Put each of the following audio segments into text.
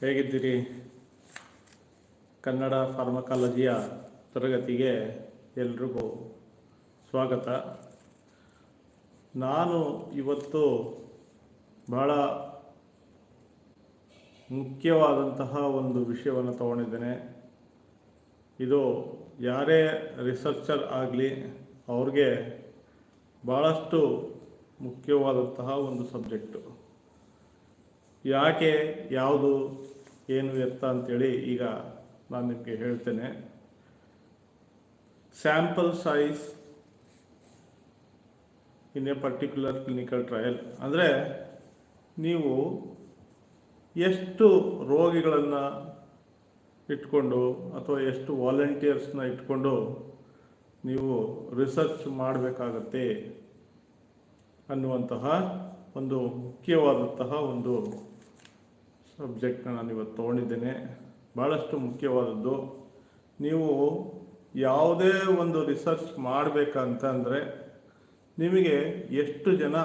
ಹೇಗಿದ್ದೀರಿ? ಕನ್ನಡ ಫಾರ್ಮಕಾಲಜಿಯ ತರಗತಿಗೆ ಎಲ್ರಿಗೂ ಸ್ವಾಗತ. ನಾನು ಇವತ್ತು ಬಹಳ ಮುಖ್ಯವಾದಂತಹ ಒಂದು ವಿಷಯವನ್ನು ತಗೊಂಡಿದ್ದೇನೆ. ಇದು ಯಾರೇ ರಿಸರ್ಚರ್ ಆಗಲಿ, ಅವ್ರಿಗೆ ಭಾಳಷ್ಟು ಮುಖ್ಯವಾದಂತಹ ಒಂದು ಸಬ್ಜೆಕ್ಟು. ಯಾಕೆ, ಯಾವುದು, ಏನು ಎತ್ತ ಅಂತೇಳಿ ಈಗ ನಾನು ನಿಮಗೆ ಹೇಳ್ತೇನೆ. Sample size in a particular clinical trial ಅಂದರೆ ನೀವು ಎಷ್ಟು ರೋಗಿಗಳನ್ನು ಇಟ್ಕೊಂಡು ಅಥವಾ ಎಷ್ಟು ವಾಲಂಟಿಯರ್ಸ್ನ ಇಟ್ಕೊಂಡು ನೀವು ರಿಸರ್ಚ್ ಮಾಡಬೇಕಾಗತ್ತೆ ಅನ್ನುವಂತಹ ಒಂದು ಮುಖ್ಯವಾದಂತಹ ಒಂದು ಸಬ್ಜೆಕ್ಟ್ನ ನಾನು ಇವತ್ತು ತೊಗೊಂಡಿದ್ದೇನೆ. ಭಾಳಷ್ಟು ಮುಖ್ಯವಾದದ್ದು. ನೀವು ಯಾವುದೇ ಒಂದು ರಿಸರ್ಚ್ ಮಾಡಬೇಕಂತ ಅಂದರೆ ನಿಮಗೆ ಎಷ್ಟು ಜನ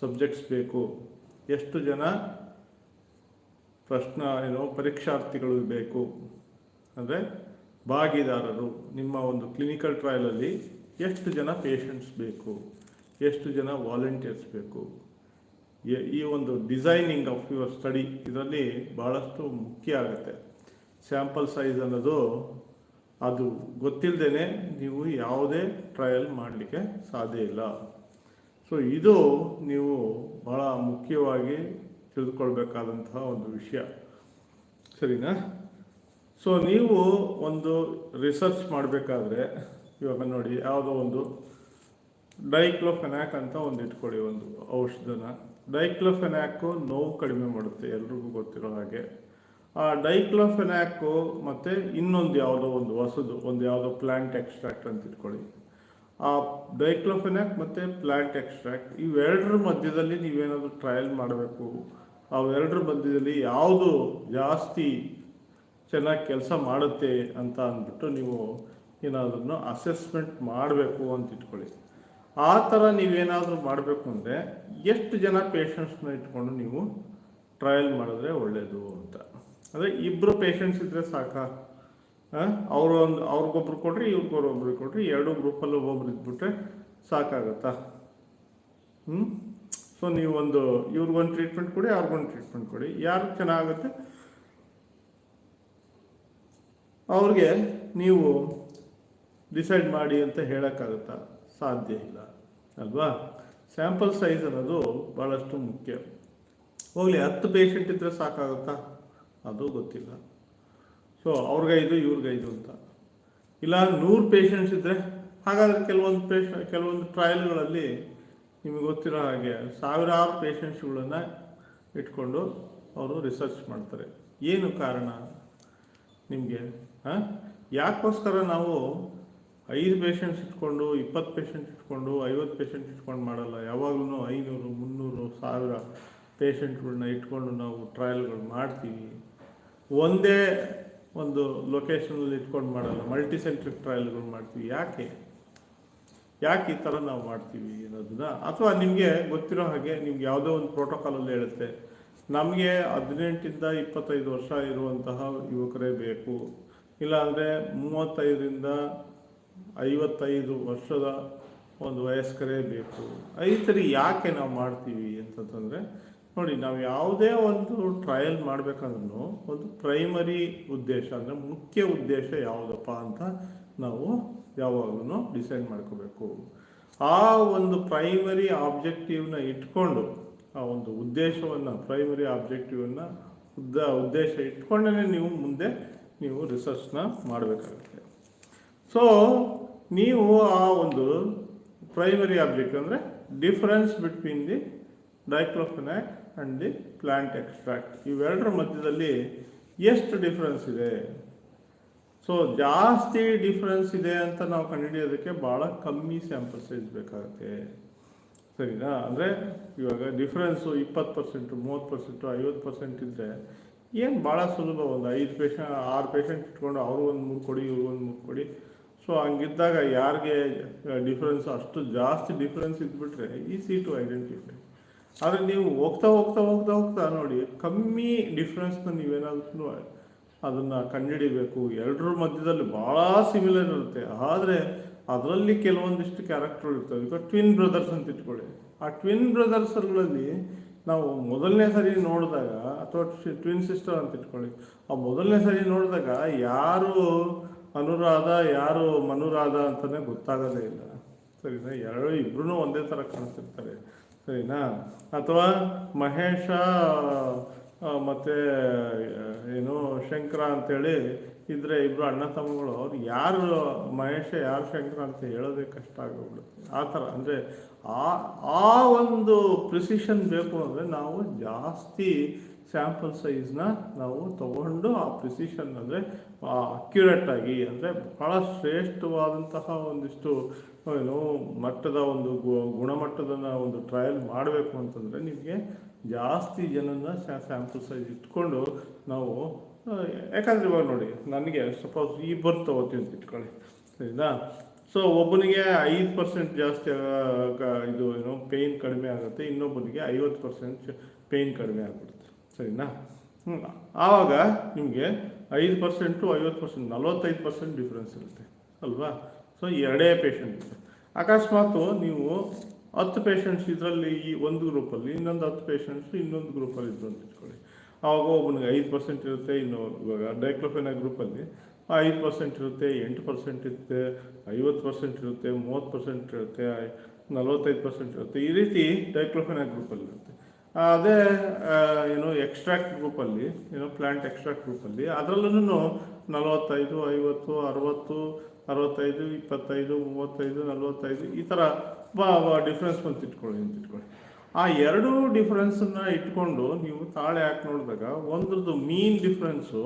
ಸಬ್ಜೆಕ್ಟ್ಸ್ ಬೇಕು? ಎಷ್ಟು ಜನ ಪ್ರಶ್ನ, ಏನು ಪರೀಕ್ಷಾರ್ಥಿಗಳು ಬೇಕು? ಅಂದರೆ ಭಾಗಿದಾರರು. ನಿಮ್ಮ ಒಂದು ಕ್ಲಿನಿಕಲ್ ಟ್ರಯಲಲ್ಲಿ ಎಷ್ಟು ಜನ ಪೇಷಂಟ್ಸ್ ಬೇಕು? ಎಷ್ಟು ಜನ ವಾಲಂಟಿಯರ್ಸ್ ಬೇಕು? ಈ ಒಂದು ಡಿಸೈನಿಂಗ್ ಆಫ್ ಯುವರ್ ಸ್ಟಡಿ ಇದರಲ್ಲಿ ಭಾಳಷ್ಟು ಮುಖ್ಯ ಆಗುತ್ತೆ. ಸ್ಯಾಂಪಲ್ ಸೈಜ್ ಅನ್ನೋದು ಅದು ಗೊತ್ತಿಲ್ಲದೇ ನೀವು ಯಾವುದೇ ಟ್ರಯಲ್ ಮಾಡಲಿಕ್ಕೆ ಸಾಧ್ಯ ಇಲ್ಲ. ಸೊ ಇದು ನೀವು ಬಹಳ ಮುಖ್ಯವಾಗಿ ತಿಳಿದುಕೊಳ್ಬೇಕಾದಂತಹ ಒಂದು ವಿಷಯ. ಸರಿನಾ? ಸೊ ನೀವು ಒಂದು ರಿಸರ್ಚ್ ಮಾಡಬೇಕಾದ್ರೆ ಇವಾಗ ನೋಡಿ, ಯಾವುದೋ ಒಂದು ಡೈಕ್ಲೋಫೆನಾಕ್ ಅಂತ ಒಂದು ಇಟ್ಕೊಳ್ಳಿ ಒಂದು ಔಷಧನ. ಡೈಕ್ಲೋಫೆನಾಕು ನೋವು ಕಡಿಮೆ ಮಾಡುತ್ತೆ, ಎಲ್ರಿಗೂ ಗೊತ್ತಿರೋ ಹಾಗೆ. ಆ ಡೈಕ್ಲೋಫೆನ್ಯಾಕು ಮತ್ತು ಇನ್ನೊಂದು ಯಾವುದೋ ಒಂದು ಹೊಸದು, ಒಂದು ಯಾವುದೋ ಪ್ಲ್ಯಾಂಟ್ ಎಕ್ಸ್ಟ್ರಾಕ್ಟ್ ಅಂತ ಇಟ್ಕೊಳ್ಳಿ. ಆ ಡೈಕ್ಲೋಫೆನಾಕ್ ಮತ್ತು ಪ್ಲ್ಯಾಂಟ್ ಎಕ್ಸ್ಟ್ರಾಕ್ಟ್ ಇವೆರಡರ ಮಧ್ಯದಲ್ಲಿ ನೀವೇನಾದರೂ ಟ್ರಯಲ್ ಮಾಡಬೇಕು. ಅವೆರಡರ ಮಧ್ಯದಲ್ಲಿ ಯಾವುದು ಜಾಸ್ತಿ ಚೆನ್ನಾಗಿ ಕೆಲಸ ಮಾಡುತ್ತೆ ಅಂತ ಅಂದ್ಬಿಟ್ಟು ನೀವು ಏನಾದ್ರೂ ಅಸೆಸ್ಮೆಂಟ್ ಮಾಡಬೇಕು ಅಂತ ಇಟ್ಕೊಳ್ಳಿ. ಆ ಥರ ನೀವೇನಾದರೂ ಮಾಡಬೇಕು ಅಂದರೆ ಎಷ್ಟು ಜನ ಪೇಷಂಟ್ಸ್ನ ಇಟ್ಕೊಂಡು ನೀವು ಟ್ರಯಲ್ ಮಾಡಿದ್ರೆ ಒಳ್ಳೆಯದು ಅಂತ. ಅಂದರೆ ಇಬ್ಬರು ಪೇಷಂಟ್ಸ್ ಇದ್ದರೆ ಸಾಕ? ಅವರು ಒಂದು ಅವ್ರಿಗೊಬ್ರು ಕೊಡ್ರಿ, ಇವ್ರಿಗೊಬ್ರು ಕೊಡ್ರಿ, ಎರಡು ಗ್ರೂಪಲ್ಲಿ ಒಬ್ಬೊಬ್ರು ಇದ್ಬಿಟ್ರೆ ಸಾಕಾಗತ್ತಾ? ಹ್ಞೂ ಸೊ ನೀವೊಂದು ಇವ್ರಿಗೊಂದು ಟ್ರೀಟ್ಮೆಂಟ್ ಕೊಡಿ, ಅವ್ರಿಗೊಂದು ಟ್ರೀಟ್ಮೆಂಟ್ ಕೊಡಿ. ಯಾರು ಚೆನ್ನಾಗುತ್ತೆ? ಅವ್ರಿಗೆ ನೀವು ಡಿಸೈಡ್ ಮಾಡಿ ಅಂತ ಹೇಳೋಕ್ಕಾಗುತ್ತಾ? ಸಾಧ್ಯ ಇಲ್ಲ, ಅಲ್ವಾ? ಸ್ಯಾಂಪಲ್ ಸೈಜ್ ಅನ್ನೋದು ಭಾಳಷ್ಟು ಮುಖ್ಯ. ಹೋಗಲಿ, ಹತ್ತು ಪೇಷಂಟ್ ಇದ್ದರೆ ಸಾಕಾಗುತ್ತಾ? ಅದು ಗೊತ್ತಿಲ್ಲ. ಸೊ ಅವ್ರಿಗೈದು, ಇವ್ರಿಗೈದು ಅಂತ. ಇಲ್ಲ, ನೂರು ಪೇಷಂಟ್ಸ್ ಇದ್ದರೆ ಹಾಗಾದರೆ ಕೆಲವೊಂದು ಪೇಷ ಕೆಲವೊಂದು ಟ್ರಯಲ್ಗಳಲ್ಲಿ ನಿಮಗೆ ಗೊತ್ತಿರೋ ಹಾಗೆ ಸಾವಿರಾರು ಪೇಷಂಟ್ಸ್ಗಳನ್ನು ಇಟ್ಕೊಂಡು ಅವರು ರಿಸರ್ಚ್ ಮಾಡ್ತಾರೆ. ಏನು ಕಾರಣ? ನಿಮಗೆ, ಹಾಂ? ಯಾಕೋಸ್ಕರ ನಾವು ಐದು ಪೇಷಂಟ್ಸ್ ಇಟ್ಕೊಂಡು, ಇಪ್ಪತ್ತು ಪೇಷಂಟ್ ಇಟ್ಕೊಂಡು, ಐವತ್ತು ಪೇಷಂಟ್ ಇಟ್ಕೊಂಡು ಮಾಡಲ್ಲ. ಯಾವಾಗಲೂ ಐನೂರು, ಮುನ್ನೂರು, ಸಾವಿರ ಪೇಷಂಟ್ಗಳನ್ನ ಇಟ್ಕೊಂಡು ನಾವು ಟ್ರಯಲ್ಗಳು ಮಾಡ್ತೀವಿ. ಒಂದೇ ಒಂದು ಲೊಕೇಶನಲ್ಲಿ ಇಟ್ಕೊಂಡು ಮಾಡಲ್ಲ. ಮಲ್ಟಿ ಸೆಂಟ್ರಿಕ್ ಟ್ರಯಲ್ಗಳು ಮಾಡ್ತೀವಿ. ಯಾಕೆ? ಯಾಕೆ ಈ ಥರ ನಾವು ಮಾಡ್ತೀವಿ ಅನ್ನೋದನ್ನ? ಅಥವಾ ನಿಮಗೆ ಗೊತ್ತಿರೋ ಹಾಗೆ ನಿಮ್ಗೆ ಯಾವುದೋ ಒಂದು ಪ್ರೋಟೋಕಾಲಲ್ಲಿ ಹೇಳುತ್ತೆ, ನಮಗೆ ಹದಿನೆಂಟಿಂದ ಇಪ್ಪತ್ತೈದು ವರ್ಷ ಇರುವಂತಹ ಯುವಕರೇ ಬೇಕು. ಇಲ್ಲಾಂದರೆ ಮೂವತ್ತೈದರಿಂದ ಐವತ್ತೈದು ವರ್ಷದ ಒಂದು ವಯಸ್ಕರೇ ಬೇಕು. ಈ ಯಾಕೆ ನಾವು ಮಾಡ್ತೀವಿ ಅಂತಂತಂದರೆ, ನೋಡಿ ನಾವು ಯಾವುದೇ ಒಂದು ಟ್ರಯಲ್ ಮಾಡಬೇಕಂದ್ರೂ ಒಂದು ಪ್ರೈಮರಿ ಉದ್ದೇಶ ಅಂದರೆ ಮುಖ್ಯ ಉದ್ದೇಶ ಯಾವುದಪ್ಪ ಅಂತ ನಾವು ಯಾವಾಗಲೂ ಡಿಸೈಡ್ ಮಾಡ್ಕೋಬೇಕು. ಆ ಒಂದು ಪ್ರೈಮರಿ ಆಬ್ಜೆಕ್ಟಿವ್ನ ಇಟ್ಕೊಂಡು, ಆ ಒಂದು ಉದ್ದೇಶವನ್ನು ಪ್ರೈಮರಿ ಆಬ್ಜೆಕ್ಟಿವನ್ನು ಉದ್ದ, ಉದ್ದೇಶ ಇಟ್ಕೊಂಡೇ ನೀವು ಮುಂದೆ ನೀವು ರಿಸರ್ಚ್ನ ಮಾಡಬೇಕಾಗುತ್ತೆ. ಸೊ ನೀವು ಆ ಒಂದು ಪ್ರೈಮರಿ ಆಬ್ಜೆಕ್ಟ್ ಅಂದರೆ difference between the diclofenac and the plant extract ಇವೆರಡರ ಮಧ್ಯದಲ್ಲಿ ಎಷ್ಟು ಡಿಫರೆನ್ಸ್ ಇದೆ? ಸೊ ಜಾಸ್ತಿ ಡಿಫರೆನ್ಸ್ ಇದೆ ಅಂತ ನಾವು ಕಂಡುಹಿಡಿಯೋದಕ್ಕೆ ಭಾಳ ಕಮ್ಮಿ ಸ್ಯಾಂಪಲ್ ಸೈಜ್ ಬೇಕಾಗುತ್ತೆ. ಸರಿನಾ? ಅಂದರೆ ಇವಾಗ ಡಿಫ್ರೆನ್ಸು ಇಪ್ಪತ್ತು ಪರ್ಸೆಂಟು ಮೂವತ್ತು ಪರ್ಸೆಂಟು ಐವತ್ತು ಪರ್ಸೆಂಟ್ ಇದ್ದರೆ ಏನು ಭಾಳ ಸುಲಭ? ಒಂದು ಐದು ಪೇಷಂಟ್ ಆರು ಪೇಷಂಟ್ ಇಟ್ಕೊಂಡು ಅವರು ಒಂದು ಮೂರು ಕೊಡಿ, ಇವ್ರು ಒಂದು ಮೂರು ಕೊಡಿ. ಸೊ ಹಂಗಿದ್ದಾಗ ಯಾರಿಗೆ ಡಿಫ್ರೆನ್ಸ್ ಅಷ್ಟು ಜಾಸ್ತಿ ಡಿಫ್ರೆನ್ಸ್ ಇದ್ಬಿಟ್ರೆ ಈ ಟು ಐಡೆಂಟಿಫೈ ಆದರೆ ನೀವು ಹೋಗ್ತಾ ಹೋಗ್ತಾ ಹೋಗ್ತಾ ಹೋಗ್ತಾ ನೋಡಿ, ಕಮ್ಮಿ ಡಿಫ್ರೆನ್ಸ್ನ ನೀವೇನಾದ್ರೂ ಅದನ್ನು ಕಂಡುಹಿಡಿಬೇಕು. ಎರಡರ ಮಧ್ಯದಲ್ಲಿ ಭಾಳ ಸಿಮಿಲರ್ ಇರುತ್ತೆ. ಆದರೆ ಅದರಲ್ಲಿ ಕೆಲವೊಂದಿಷ್ಟು ಕ್ಯಾರೆಕ್ಟರ್ ಇರ್ತವೆ. ಈಗ ಟ್ವಿನ್ ಬ್ರದರ್ಸ್ ಅಂತ ಇಟ್ಕೊಳ್ಳಿ. ಆ ಟ್ವಿನ್ ಬ್ರದರ್ಸ್ಗಳಲ್ಲಿ ನಾವು ಮೊದಲನೇ ಸರಿ ನೋಡಿದಾಗ, ಅಥವಾ ಟ್ವಿನ್ ಸಿಸ್ಟರ್ ಅಂತ ಇಟ್ಕೊಳ್ಳಿ. ಆ ಮೊದಲನೇ ಸರಿ ನೋಡಿದಾಗ ಯಾರು ಅನುರಾಧ ಯಾರು ಮನುರಾಧ ಅಂತಲೇ ಗೊತ್ತಾಗೋದೇ ಇಲ್ಲ. ಸರಿನಾ? ಎರಡು ಇಬ್ಬರೂ ಒಂದೇ ಥರ ಕಾಣಿಸ್ತಿರ್ತಾರೆ ಸರಿನಾ? ಅಥವಾ ಮಹೇಶ ಮತ್ತು ಏನು, ಶಂಕರ ಅಂತೇಳಿ ಇದ್ರೆ ಇಬ್ಬರು ಅಣ್ಣ ತಮ್ಮಗಳು, ಅವ್ರು ಯಾರು ಮಹೇಶ, ಯಾರು ಶಂಕರ ಅಂತ ಹೇಳೋದೇ ಕಷ್ಟ ಆಗೋಗ್ಬಿಡುತ್ತೆ ಆ ಥರ, ಅಂದರೆ ಆ ಆ ಒಂದು ಪ್ರಿಸಿಷನ್ ಬೇಕು ಅಂದರೆ ನಾವು ಜಾಸ್ತಿ ಸ್ಯಾಂಪಲ್ ಸೈಜ್ನ ನಾವು ತಗೊಂಡು ಆ ಪ್ರಿಸಿಷನ್ ಅಂದರೆ ಅಕ್ಯುರೇಟ್ ಆಗಿ ಅಂದರೆ ಬಹಳ ಶ್ರೇಷ್ಠವಾದಂತಹ ಒಂದಿಷ್ಟು, ಏನು ಮಟ್ಟದ ಒಂದು ಗುಣಮಟ್ಟದ ಒಂದು ಟ್ರಯಲ್ ಮಾಡಬೇಕು ಅಂತಂದರೆ ನಿಮಗೆ ಜಾಸ್ತಿ ಜನನ ಸ್ಯಾಂಪಲ್ ಸೈಜ್ ಇಟ್ಕೊಂಡು ನಾವು ಯಾಕಂದ್ರೆ ಇವಾಗ ನೋಡಿ, ನನಗೆ ಸಪೋಸ್ ಈ ಬರ್ತ್ ತಗೋತೀವಿ ಅಂತ ಇಟ್ಕೊಳ್ಳಿ, ಸರಿನಾ? ಸೊ ಒಬ್ಬನಿಗೆ ಐದು ಪರ್ಸೆಂಟ್ ಜಾಸ್ತಿ ಇದು ಏನು ಪೇಯ್ನ್ ಕಡಿಮೆ ಆಗುತ್ತೆ, ಇನ್ನೊಬ್ಬನಿಗೆ ಐವತ್ತು ಪರ್ಸೆಂಟ್ ಪೇಯ್ನ್ ಕಡಿಮೆ ಆಗ್ಬಿಡುತ್ತೆ, ಸರಿನಾ? ಹ್ಞೂ ಆವಾಗ ನಿಮಗೆ ಐದು ಪರ್ಸೆಂಟು ಐವತ್ತು ಪರ್ಸೆಂಟ್ ನಲವತ್ತೈದು ಪರ್ಸೆಂಟ್ ಡಿಫ್ರೆನ್ಸ್ ಇರುತ್ತೆ, ಅಲ್ವಾ? ಸೊ ಎರಡೇ ಪೇಷಂಟ್ ಅಕಸ್ಮಾತ್ ನೀವು ಹತ್ತು ಪೇಷಂಟ್ಸ್ ಇದರಲ್ಲಿ ಈ ಒಂದು ಗ್ರೂಪಲ್ಲಿ ಇನ್ನೊಂದು ಹತ್ತು ಪೇಷಂಟ್ಸ್ ಇನ್ನೊಂದು ಗ್ರೂಪಲ್ಲಿ ಇದ್ರು ಅಂತ ಇಟ್ಕೊಳ್ಳಿ. ಆವಾಗ ಒಬ್ಬನಿಗೆ ಐದು ಪರ್ಸೆಂಟ್ ಇರುತ್ತೆ, ಇನ್ನು ಇವಾಗ ಡೈಕ್ಲೋಫೆನಾ ಗ್ರೂಪಲ್ಲಿ ಐದು ಪರ್ಸೆಂಟ್ ಇರುತ್ತೆ, ಎಂಟು ಪರ್ಸೆಂಟ್ ಇರುತ್ತೆ, ಐವತ್ತು ಪರ್ಸೆಂಟ್ ಇರುತ್ತೆ, ಮೂವತ್ತು ಪರ್ಸೆಂಟ್ ಇರುತ್ತೆ, ನಲವತ್ತೈದು ಪರ್ಸೆಂಟ್ ಇರುತ್ತೆ. ಈ ರೀತಿ ಡೈಕ್ಲೋಫೆನ ಗ್ರೂಪಲ್ಲಿ ಇರುತ್ತೆ. ಅದೇ ಏನು ಎಕ್ಸ್ಟ್ರಾಕ್ಟ್ ಗ್ರೂಪಲ್ಲಿ ಏನು ಪ್ಲಾಂಟ್ ಎಕ್ಸ್ಟ್ರಾಕ್ಟ್ ಗ್ರೂಪಲ್ಲಿ ಅದರಲ್ಲೂ ನಲವತ್ತೈದು, ಐವತ್ತು, ಅರವತ್ತು, ಅರವತ್ತೈದು, ಇಪ್ಪತ್ತೈದು, ಮೂವತ್ತೈದು, ನಲವತ್ತೈದು, ಈ ಥರ ಡಿಫ್ರೆನ್ಸ್ ಬಂತು ಇಟ್ಕೊಳ್ಳಿ ಅಂತ ಇಟ್ಕೊಳ್ಳಿ. ಆ ಎರಡು ಡಿಫ್ರೆನ್ಸನ್ನು ಇಟ್ಕೊಂಡು ನೀವು ತಾಳೆ ಹಾಕಿ ನೋಡಿದಾಗ ಒಂದ್ರದ್ದು ಮೀನ್ ಡಿಫ್ರೆನ್ಸು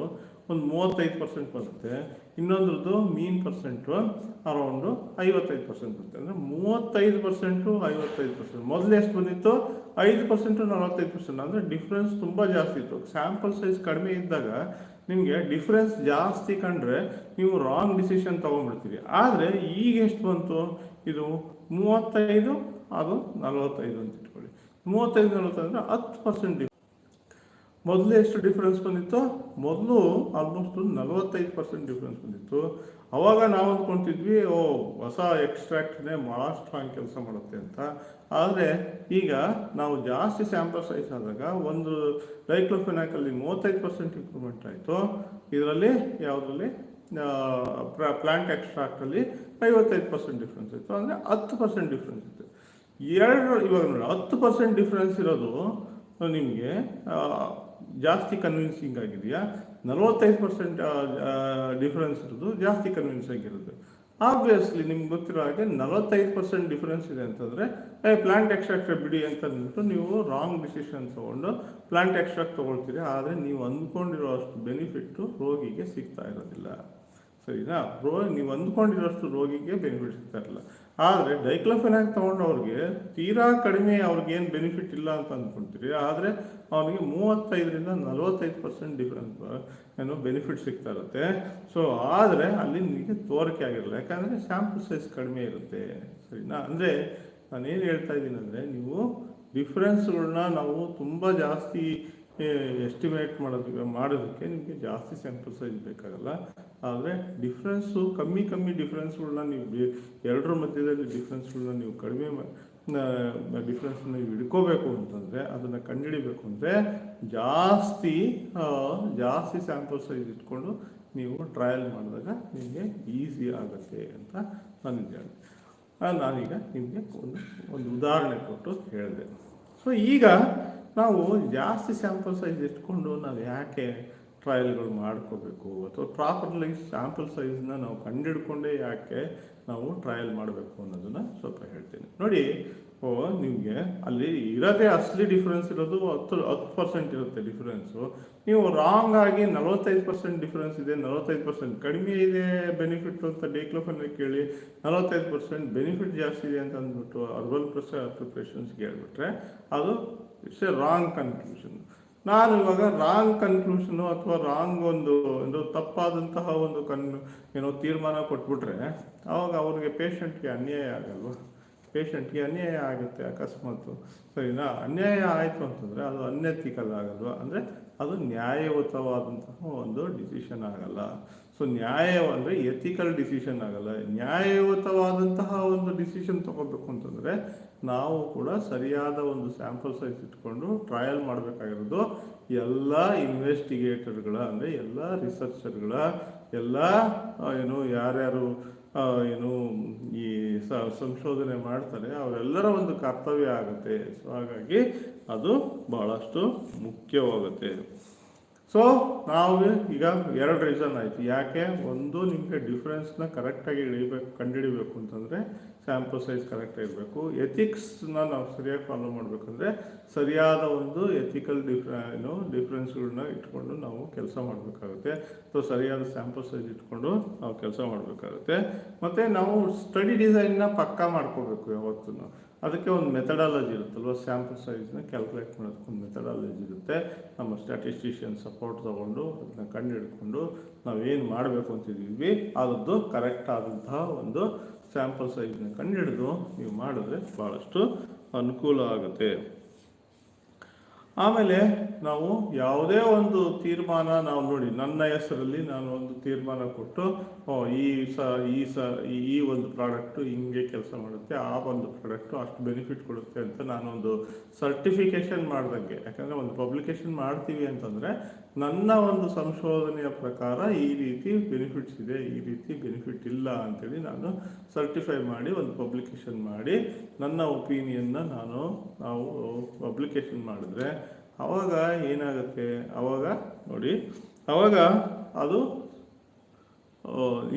ಒಂದು ಮೂವತ್ತೈದು ಪರ್ಸೆಂಟ್ ಬರುತ್ತೆ. ಇನ್ನೊಂದ್ರದ್ದು ಮೀನ್ ಪರ್ಸೆಂಟು ಅರೌಂಡು ಐವತ್ತೈದು ಪರ್ಸೆಂಟ್ ಬರುತ್ತೆ. ಅಂದರೆ ಮೂವತ್ತೈದು ಪರ್ಸೆಂಟು ಐವತ್ತೈದು ಪರ್ಸೆಂಟ್ ಮೊದಲು ಎಷ್ಟು ಬಂದಿತ್ತು? ಐದು ಪರ್ಸೆಂಟು ನಲವತ್ತೈದು ಪರ್ಸೆಂಟ್ ಅಂದರೆ ಡಿಫ್ರೆನ್ಸ್ ತುಂಬ ಜಾಸ್ತಿ ಇತ್ತು. ಸ್ಯಾಂಪಲ್ ಸೈಜ್ ಕಡಿಮೆ ಇದ್ದಾಗ ನಿಮಗೆ ಡಿಫ್ರೆನ್ಸ್ ಜಾಸ್ತಿ ಕಂಡ್ರೆ ನೀವು ರಾಂಗ್ ಡಿಸಿಷನ್ ತೊಗೊಂಡ್ಬಿಡ್ತೀರಿ. ಆದರೆ ಈಗ ಎಷ್ಟು ಬಂತು? ಇದು ಮೂವತ್ತೈದು, ಅದು ನಲವತ್ತೈದು ಅಂತ ಇಟ್ಕೊಳ್ಳಿ. ಮೂವತ್ತೈದು, ನಲವತ್ತೈದು ಅಂದರೆ ಹತ್ತು ಪರ್ಸೆಂಟ್ ಮೊದಲು ಎಷ್ಟು ಡಿಫ್ರೆನ್ಸ್ ಬಂದಿತ್ತು? ಮೊದಲು ಆಲ್ಮೋಸ್ಟ್ ಒಂದು ನಲವತ್ತೈದು ಪರ್ಸೆಂಟ್ ಡಿಫ್ರೆನ್ಸ್ ಬಂದಿತ್ತು. ಅವಾಗ ನಾವು ಅಂದ್ಕೊಂತಿದ್ವಿ ಓ, ಹೊಸ ಎಕ್ಸ್ಟ್ರಾಕ್ಟ್ನೇ ಭಾಳ ಸ್ಟ್ರಾಂಗ್ ಕೆಲಸ ಮಾಡುತ್ತೆ ಅಂತ. ಆದರೆ ಈಗ ನಾವು ಜಾಸ್ತಿ ಸ್ಯಾಂಪಲ್ ಸೈಜ್ ಆದಾಗ ಒಂದು ಡೈಕ್ಲೋಫೆನಾಕಲ್ಲಿ ಮೂವತ್ತೈದು ಪರ್ಸೆಂಟ್ ಇಂಪ್ರೂವ್ಮೆಂಟ್ ಆಯಿತು. ಇದರಲ್ಲಿ ಯಾವುದರಲ್ಲಿ? ಪ್ಲಾಂಟ್ ಎಕ್ಸ್ಟ್ರಾಕ್ಟಲ್ಲಿ ಐವತ್ತೈದು ಪರ್ಸೆಂಟ್ ಡಿಫ್ರೆನ್ಸ್ ಇತ್ತು. ಅಂದರೆ ಹತ್ತು ಪರ್ಸೆಂಟ್ ಡಿಫ್ರೆನ್ಸ್ ಇತ್ತು. ಎರಡು, ಇವಾಗ ನೋಡಿ, ಹತ್ತು ಪರ್ಸೆಂಟ್ ಡಿಫ್ರೆನ್ಸ್ ಇರೋದು ನಿಮಗೆ ಜಾಸ್ತಿ ಕನ್ವಿನ್ಸಿಂಗ್ ಆಗಿದೆಯಾ? ನಲವತ್ತೈದು ಪರ್ಸೆಂಟ್ ಡಿಫರೆನ್ಸ್ ಇರೋದು, ಜಾಸ್ತಿ ಕನ್ವಿನ್ಸ್ ಆಗಿರುತ್ತೆ ಆಬ್ವಿಯಸ್ಲಿ ನಿಮ್ಗೆ ಗೊತ್ತಿರೋ ಹಾಗೆ ನಲವತ್ತೈದು ಪರ್ಸೆಂಟ್ ಡಿಫರೆನ್ಸ್ ಇದೆ ಅಂತಂದರೆ, ಏ ಪ್ಲಾಂಟ್ ಎಕ್ಸ್ಟ್ರಾಕ್ಟ್ ಬಿಡಿ ಅಂತ ಅಂದ್ಬಿಟ್ಟು ನೀವು ರಾಂಗ್ ಡಿಸಿಷನ್ ತೊಗೊಂಡು ಪ್ಲಾಂಟ್ ಎಕ್ಸ್ಟ್ರಾಕ್ಟ್ ತೊಗೊಳ್ತೀರಿ. ಆದರೆ ನೀವು ಅಂದ್ಕೊಂಡಿರೋ ಅಷ್ಟು ಬೆನಿಫಿಟ್ಟು ರೋಗಿಗೆ ಸಿಗ್ತಾ ಇರೋದಿಲ್ಲ. ಸರಿನಾ? ರೋ, ನೀವು ಅಂದ್ಕೊಂಡಿರೋಷ್ಟು ರೋಗಿಗೆ ಬೆನಿಫಿಟ್ ಸಿಗ್ತಾ ಇರಲ್ಲ ಆದರೆ ಡೈಕ್ಲೋಫೆನಾಕ್ ತೊಗೊಂಡವ್ರಿಗೆ ತೀರಾ ಕಡಿಮೆ ಅವ್ರಿಗೆ ಏನು ಬೆನಿಫಿಟ್ ಇಲ್ಲ ಅಂತ ಅಂದ್ಕೊಳ್ತೀರಿ ಆದರೆ ಅವನಿಗೆ ಮೂವತ್ತೈದರಿಂದ ನಲವತ್ತೈದು ಪರ್ಸೆಂಟ್ ಡಿಫ್ರೆನ್ಸ್ ಏನು ಬೆನಿಫಿಟ್ ಸಿಗ್ತಾ ಇರುತ್ತೆ. ಸೊ ಆದರೆ ಅಲ್ಲಿ ನಿಮಗೆ ತೋರಿಕೆ ಆಗಿರಲ್ಲ. ಯಾಕಂದರೆ ಸ್ಯಾಂಪಲ್ ಸೈಜ್ ಕಡಿಮೆ ಇರುತ್ತೆ. ಸರಿನಾ? ಅಂದರೆ ನಾನೇನು ಹೇಳ್ತಾ ಇದ್ದೀನಿ ಅಂದರೆ ನೀವು ಡಿಫ್ರೆನ್ಸ್ಗಳನ್ನ ನಾವು ತುಂಬ ಜಾಸ್ತಿ ಎಸ್ಟಿಮೇಟ್ ಮಾಡೋದಕ್ಕೆ ಮಾಡೋದಕ್ಕೆ ನಿಮಗೆ ಜಾಸ್ತಿ ಸ್ಯಾಂಪಲ್ ಸೈಜ್ ಬೇಕಾಗಲ್ಲ. ಆದರೆ ಡಿಫ್ರೆನ್ಸು ಕಮ್ಮಿ ಕಮ್ಮಿ ಡಿಫ್ರೆನ್ಸ್ಗಳನ್ನ ನೀವು ಎರಡರ ಮಧ್ಯದಲ್ಲಿ ಡಿಫ್ರೆನ್ಸ್ಗಳನ್ನ ನೀವು ಕಡಿಮೆ ಡಿಫ್ರೆನ್ಸ್ನ ನೀವು ಹಿಡ್ಕೋಬೇಕು ಅಂತಂದರೆ, ಅದನ್ನು ಕಂಡುಹಿಡಿಬೇಕು ಅಂದರೆ ಜಾಸ್ತಿ ಜಾಸ್ತಿ ಸ್ಯಾಂಪಲ್ ಸೈಜ್ ಇಟ್ಕೊಂಡು ನೀವು ಟ್ರಯಲ್ ಮಾಡಿದಾಗ ನಿಮಗೆ ಈಸಿ ಆಗುತ್ತೆ ಅಂತ ನಾನು ಹೇಳಿದೆ. ನಾನೀಗ ನಿಮಗೆ ಒಂದು ಒಂದು ಉದಾಹರಣೆ ಕೊಟ್ಟು ಹೇಳಿದೆ. ಸೊ ಈಗ ನಾವು ಜಾಸ್ತಿ ಸ್ಯಾಂಪಲ್ ಸೈಜ್ ಇಟ್ಕೊಂಡು ನಾವು ಯಾಕೆ ಟ್ರಯಲ್ಗಳು ಮಾಡ್ಕೋಬೇಕು? ಅಥವಾ ಪ್ರಾಪರ್ಲಿ ಸ್ಯಾಂಪಲ್ ಸೈಜ್ನ ನಾವು ಕಂಡಿಡ್ಕೊಂಡೇ ಯಾಕೆ ನಾವು ಟ್ರಯಲ್ ಮಾಡಬೇಕು ಅನ್ನೋದನ್ನು ಸ್ವಲ್ಪ ಹೇಳ್ತೀನಿ. ನೋಡಿ, ಓ, ನಿಮಗೆ ಅಲ್ಲಿ ಇರೋದೇ ಅಸಲಿ ಡಿಫ್ರೆನ್ಸ್ ಇರೋದು ಹತ್ತು ಹತ್ತು ಪರ್ಸೆಂಟ್ ಇರುತ್ತೆ ಡಿಫ್ರೆನ್ಸು ನೀವು ರಾಂಗ್ ಆಗಿ ನಲವತ್ತೈದು ಪರ್ಸೆಂಟ್ ಡಿಫ್ರೆನ್ಸ್ ಇದೆ, ನಲವತ್ತೈದು ಪರ್ಸೆಂಟ್ ಕಡಿಮೆ ಇದೆ ಬೆನಿಫಿಟ್ ಅಂತ ಡೇಕ್ಲೋಫನ್ ಕೇಳಿ ನಲವತ್ತೈದು ಪರ್ಸೆಂಟ್ ಬೆನಿಫಿಟ್ ಜಾಸ್ತಿ ಇದೆ ಅಂತ ಅಂದ್ಬಿಟ್ಟು ಅರ್ಬಲ್ ಪ್ರೆಸ್ ಪ್ರಿಪ್ರೇಷನ್ಸ್ಗೆ ಹೇಳ್ಬಿಟ್ರೆ ಅದು ಇಟ್ಸ್ ಎ ರಾಂಗ್ ಕನ್ಕ್ಲೂಷನ್ ನಾನು ಇವಾಗ ರಾಂಗ್ ಕನ್ಕ್ಲೂಷನು ಅಥವಾ ರಾಂಗ್ ಒಂದು ಒಂದು ತಪ್ಪಾದಂತಹ ಒಂದು ಕನ್ ಏನೋ ತೀರ್ಮಾನ ಕೊಟ್ಬಿಟ್ರೆ ಅವಾಗ ಅವ್ರಿಗೆ ಪೇಷಂಟ್ಗೆ ಅನ್ಯಾಯ ಆಗಲ್ವ? ಪೇಷಂಟ್ಗೆ ಅನ್ಯಾಯ ಆಗುತ್ತೆ ಅಕಸ್ಮಾತ್. ಸರಿನಾ? ಅನ್ಯಾಯ ಆಯಿತು ಅಂತಂದರೆ ಅದು ಅನ್ಯತಿಕಲ್ ಆಗಲ್ವ? ಅಂದರೆ ಅದು ನ್ಯಾಯಯುತವಾದಂತಹ ಒಂದು ಡಿಸಿಷನ್ ಆಗಲ್ಲ. ಸೊ ನ್ಯಾಯ ಅಂದರೆ ಎಥಿಕಲ್ ಡಿಸಿಷನ್ ಆಗಲ್ಲ. ನ್ಯಾಯಯುತವಾದಂತಹ ಒಂದು ಡಿಸಿಷನ್ ತಗೋಬೇಕು ಅಂತಂದರೆ ನಾವು ಕೂಡ ಸರಿಯಾದ ಒಂದು ಸ್ಯಾಂಪಲ್ ಸೈಜ್ ಇಟ್ಕೊಂಡು ಟ್ರಯಲ್ ಮಾಡಬೇಕಾಗಿರೋದು ಎಲ್ಲ ಇನ್ವೆಸ್ಟಿಗೇಟರ್ಗಳ ಅಂದರೆ ಎಲ್ಲ ರಿಸರ್ಚರ್ಗಳ ಎಲ್ಲ ಏನು ಯಾರ್ಯಾರು ಏನು ಈ ಸಂಶೋಧನೆ ಮಾಡ್ತಾರೆ, ಅವರೆಲ್ಲರ ಒಂದು ಕರ್ತವ್ಯ ಆಗುತ್ತೆ. ಸೊ ಹಾಗಾಗಿ ಅದು ಬಹಳಷ್ಟು ಮುಖ್ಯವಾಗುತ್ತೆ. ಸೊ ನಾವು ಈಗ ಎರಡು ರೀಸನ್ ಆಯಿತು. ಯಾಕೆ? ಒಂದು, ನಿಮಗೆ ಡಿಫ್ರೆನ್ಸ್ನ ಕರೆಕ್ಟಾಗಿ ಇಳಿಬೇಕು, ಕಂಡುಹಿಡಿಬೇಕು ಅಂತಂದರೆ ಸ್ಯಾಂಪಲ್ ಸೈಜ್ ಕರೆಕ್ಟ್ ಇರಬೇಕು. ಎಥಿಕ್ಸ್ನ ನಾವು ಸರಿಯಾಗಿ ಫಾಲೋ ಮಾಡಬೇಕಂದ್ರೆ ಸರಿಯಾದ ಒಂದು ಎಥಿಕಲ್ ಡಿಫ್ರ ಏನು ಡಿಫ್ರೆನ್ಸ್ಗಳನ್ನ ಇಟ್ಕೊಂಡು ನಾವು ಕೆಲಸ ಮಾಡಬೇಕಾಗುತ್ತೆ. ಸೊ ಸರಿಯಾದ ಸ್ಯಾಂಪಲ್ ಸೈಜ್ ಇಟ್ಕೊಂಡು ನಾವು ಕೆಲಸ ಮಾಡಬೇಕಾಗುತ್ತೆ. ಮತ್ತು ನಾವು ಸ್ಟಡಿ ಡಿಸೈನ್ನ ಪಕ್ಕಾ ಮಾಡ್ಕೋಬೇಕು ಯಾವತ್ತೂ ಅದಕ್ಕೆ ಒಂದು ಮೆಥಡಾಲಜಿ ಇರುತ್ತಲ್ವ? ಸ್ಯಾಂಪಲ್ ಸೈಜ್ನ ಕ್ಯಾಲ್ಕುಲೇಟ್ ಮಾಡೋದಕ್ಕೆ ಒಂದು ಮೆಥಡಾಲಜಿ ಇರುತ್ತೆ. ನಮ್ಮ ಸ್ಟ್ಯಾಟಿಸ್ಟಿಷಿಯನ್ ಸಪೋರ್ಟ್ ತೊಗೊಂಡು ಅದನ್ನ ಕಂಡು ಹಿಡ್ಕೊಂಡು ನಾವೇನು ಮಾಡಬೇಕು ಅಂತಿದ್ದೀವಿ ಅದರದ್ದು ಕರೆಕ್ಟ್ ಆದಂತಹ ಒಂದು ಸ್ಯಾಂಪಲ್ ಸೈಜ್ನ ಕಂಡು ಹಿಡಿದು ನೀವು ಮಾಡಿದ್ರೆ ಭಾಳಷ್ಟು ಅನುಕೂಲ ಆಗುತ್ತೆ. ಆಮೇಲೆ ನಾವು ಯಾವುದೇ ಒಂದು ತೀರ್ಮಾನ, ನಾವು ನೋಡಿ, ನನ್ನ ಹೆಸರಲ್ಲಿ ನಾನು ಒಂದು ತೀರ್ಮಾನ ಕೊಟ್ಟು ಈ ಸ ಈ ಸ, ಈ- ಈ ಒಂದು ಪ್ರಾಡಕ್ಟು ಹಿಂಗೆ ಕೆಲಸ ಮಾಡುತ್ತೆ, ಆ ಒಂದು ಪ್ರಾಡಕ್ಟು ಅಷ್ಟು ಬೆನಿಫಿಟ್ ಕೊಡುತ್ತೆ ಅಂತ ನಾನೊಂದು ಸರ್ಟಿಫಿಕೇಶನ್ ಮಾಡ್ದಂಗೆ. ಯಾಕಂದರೆ ಒಂದು ಪಬ್ಲಿಕೇಶನ್ ಮಾಡ್ತೀವಿ ಅಂತಂದರೆ ನನ್ನ ಒಂದು ಸಂಶೋಧನೆಯ ಪ್ರಕಾರ ಈ ರೀತಿ ಬೆನಿಫಿಟ್ಸ್ ಇದೆ, ಈ ರೀತಿ ಬೆನಿಫಿಟ್ ಇಲ್ಲ ಅಂತೇಳಿ ನಾನು ಸರ್ಟಿಫೈ ಮಾಡಿ, ಒಂದು ಪಬ್ಲಿಕೇಶನ್ ಮಾಡಿ, ನನ್ನ ಒಪಿನಿಯನ್ನ ನಾನು ನಾವು ಪಬ್ಲಿಕೇಶನ್ ಮಾಡಿದ್ರೆ ಅವಾಗ ಏನಾಗುತ್ತೆ? ಆವಾಗ ನೋಡಿ ಆವಾಗ ಅದು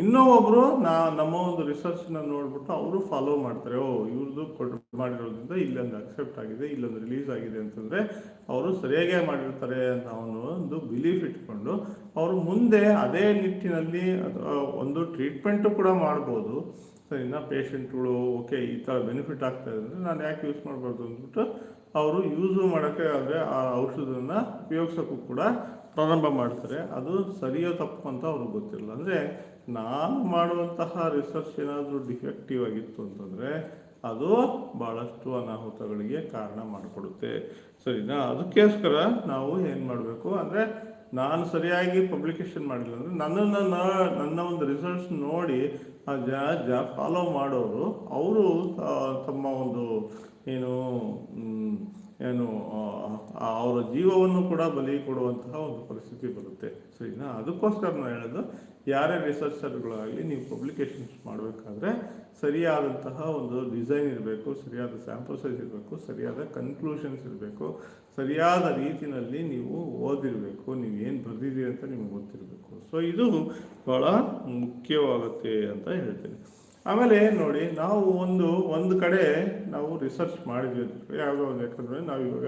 ಇನ್ನೂ ಒಬ್ಬರು ನಾ, ನಮ್ಮ ಒಂದು ರಿಸರ್ಚ್ನ ನೋಡ್ಬಿಟ್ಟು ಅವರು ಫಾಲೋ ಮಾಡ್ತಾರೆ. ಓ ಇವ್ರದ್ದು ಕೊಟ್ಟು ಮಾಡಿರೋದ್ರಿಂದ ಇಲ್ಲೊಂದು ಅಕ್ಸೆಪ್ಟ್ ಆಗಿದೆ ಇಲ್ಲೊಂದು ರಿಲೀಸ್ ಆಗಿದೆ ಅಂತಂದರೆ ಅವರು ಸರಿಯಾಗೇ ಮಾಡಿರ್ತಾರೆ ಅಂತ ಅವನು ಒಂದು ಬಿಲೀಫ್ ಇಟ್ಕೊಂಡು ಅವರು ಮುಂದೆ ಅದೇ ನಿಟ್ಟಿನಲ್ಲಿ ಒಂದು ಟ್ರೀಟ್ಮೆಂಟು ಕೂಡ ಮಾಡ್ಬೋದು. ಸರಿನಾ ಪೇಷಂಟ್ಗಳು ಓಕೆ ಈ ಥರ ಬೆನಿಫಿಟ್ ಆಗ್ತಾ ಅಂದರೆ ನಾನು ಯಾಕೆ ಯೂಸ್ ಮಾಡಬಾರ್ದು ಅಂದ್ಬಿಟ್ಟು ಅವರು ಯೂಸು ಮಾಡೋಕ್ಕೆ ಆದರೆ ಆ ಔಷಧನ ಉಪಯೋಗಿಸೋಕ್ಕೂ ಕೂಡ ಪ್ರಾರಂಭ ಮಾಡ್ತಾರೆ. ಅದು ಸರಿಯೋ ತಪ್ಪು ಅಂತ ಅವ್ರಿಗೆ ಗೊತ್ತಿಲ್ಲ. ಅಂದರೆ ನಾನು ಮಾಡುವಂತಹ ರಿಸರ್ಚ್ ಏನಾದರೂ ಡಿಫೆಕ್ಟಿವ್ ಆಗಿತ್ತು ಅಂತಂದರೆ ಅದು ಭಾಳಷ್ಟು ಅನಾಹುತಗಳಿಗೆ ಕಾರಣ ಮಾಡಿಕೊಡುತ್ತೆ. ಸರಿನಾ? ಅದಕ್ಕೋಸ್ಕರ ನಾವು ಏನು ಮಾಡಬೇಕು ಅಂದರೆ ನಾನು ಸರಿಯಾಗಿ ಪಬ್ಲಿಕೇಶನ್ ಮಾಡಿಲ್ಲ ಅಂದರೆ ನನ್ನನ್ನು ನನ್ನ ಒಂದು ರಿಸಲ್ಟ್ಸ್ ನೋಡಿ ಆ ಜ ಫಾಲೋ ಮಾಡೋರು, ಅವರು ತಮ್ಮ ಒಂದು ಏನು ಏನು ಅವರ ಜೀವವನ್ನು ಕೂಡ ಬಲಿ ಕೊಡುವಂತಹ ಒಂದು ಪರಿಸ್ಥಿತಿ ಬರುತ್ತೆ. ಸರಿನಾ? ಅದಕ್ಕೋಸ್ಕರ ನಾನು ಹೇಳೋದು, ಯಾರೇ ರಿಸರ್ಚರ್ಗಳಾಗಲಿ ನೀವು ಪಬ್ಲಿಕೇಶನ್ಸ್ ಮಾಡಬೇಕಾದ್ರೆ ಸರಿಯಾದಂತಹ ಒಂದು ಡಿಸೈನ್ ಇರಬೇಕು, ಸರಿಯಾದ ಸ್ಯಾಂಪಲ್ ಸೈಜ್ ಇರಬೇಕು, ಸರಿಯಾದ ಕನ್ಕ್ಲೂಷನ್ಸ್ ಇರಬೇಕು, ಸರಿಯಾದ ರೀತಿಯಲ್ಲಿ ನೀವು ಓದಿರಬೇಕು, ನೀವು ಏನು ಬರೆದಿದ್ದೀರಿ ಅಂತ ನಿಮ್ಗೆ ಗೊತ್ತಿರಬೇಕು. ಸೊ ಇದು ಭಾಳ ಮುಖ್ಯವಾಗುತ್ತೆ ಅಂತ ಹೇಳ್ತೀನಿ. ಆಮೇಲೆ ನೋಡಿ, ನಾವು ಒಂದು ಒಂದು ಕಡೆ ನಾವು ರಿಸರ್ಚ್ ಮಾಡಿದ್ವಿ. ಯಾವುದೋ ಒಂದು ಯಾಕಂದರೆ ನಾವು ಇವಾಗ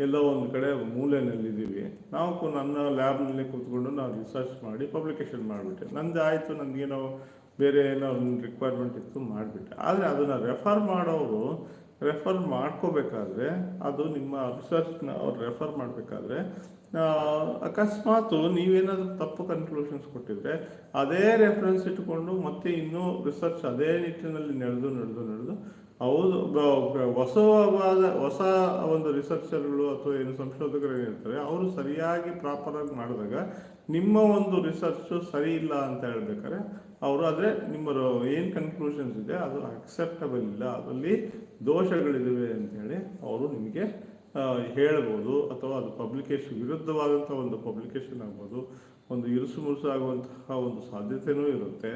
ಎಲ್ಲೋ ಒಂದು ಕಡೆ ಮೂಲೆಯಲ್ಲಿದ್ದೀವಿ. ನಾವು ನನ್ನ ಲ್ಯಾಬ್ನಲ್ಲಿ ಕೂತ್ಕೊಂಡು ನಾವು ರಿಸರ್ಚ್ ಮಾಡಿ ಪಬ್ಲಿಕೇಶನ್ ಮಾಡಿಬಿಟ್ಟೆ. ನಂದು ಆಯಿತು ನನಗೇನೋ ಬೇರೆ ಏನೋ ಒಂದು ರಿಕ್ವೈರ್ಮೆಂಟ್ ಇತ್ತು ಮಾಡಿಬಿಟ್ಟೆ. ಆದರೆ ಅದನ್ನು ರೆಫರ್ ಮಾಡೋರು ರೆಫರ್ ಮಾಡ್ಕೋಬೇಕಾದ್ರೆ, ಅದು ನಿಮ್ಮ ರಿಸರ್ಚ್ನ ಅವ್ರು ರೆಫರ್ ಮಾಡಬೇಕಾದ್ರೆ ಅಕಸ್ಮಾತ್ ನೀವೇನಾದರೂ ತಪ್ಪು ಕನ್ಕ್ಲೂಷನ್ಸ್ ಕೊಟ್ಟಿದ್ರೆ ಅದೇ ರೆಫರೆನ್ಸ್ ಇಟ್ಟುಕೊಂಡು ಮತ್ತೆ ಇನ್ನೂ ರಿಸರ್ಚ್ ಅದೇ ನಿಟ್ಟಿನಲ್ಲಿ ನಡೆದು ನಡೆದು ನಡೆದು, ಹೌದು ಹೊಸವಾದ, ಹೊಸ ಒಂದು ರಿಸರ್ಚರ್ಗಳು ಅಥವಾ ಏನು ಸಂಶೋಧಕರು ಏನಿರ್ತಾರೆ ಅವರು ಸರಿಯಾಗಿ ಪ್ರಾಪರಾಗಿ ಮಾಡಿದಾಗ ನಿಮ್ಮ ಒಂದು ರಿಸರ್ಚ್ ಸರಿ ಇಲ್ಲ ಅಂತ ಹೇಳ್ಬೇಕಾದ್ರೆ ಅವರು ಆದರೆ ನಿಮ್ಮ ಏನು ಕನ್ಕ್ಲೂಷನ್ಸ್ ಇದೆ ಅದು ಅಕ್ಸೆಪ್ಟಬಲ್ ಇಲ್ಲ, ಅದರಲ್ಲಿ ದೋಷಗಳಿವೆ ಅಂತೇಳಿ ಅವರು ನಿಮಗೆ ಹೇಳ್ಬೋದು ಅಥವಾ ಅದು ಪಬ್ಲಿಕೇಶನ್ ವಿರುದ್ಧವಾದಂಥ ಒಂದು ಪಬ್ಲಿಕೇಶನ್ ಆಗ್ಬೋದು, ಒಂದು ಇರುಸು ಮುರುಸು ಆಗುವಂತಹ ಒಂದು ಸಾಧ್ಯತೆಯೂ ಇರುತ್ತೆ.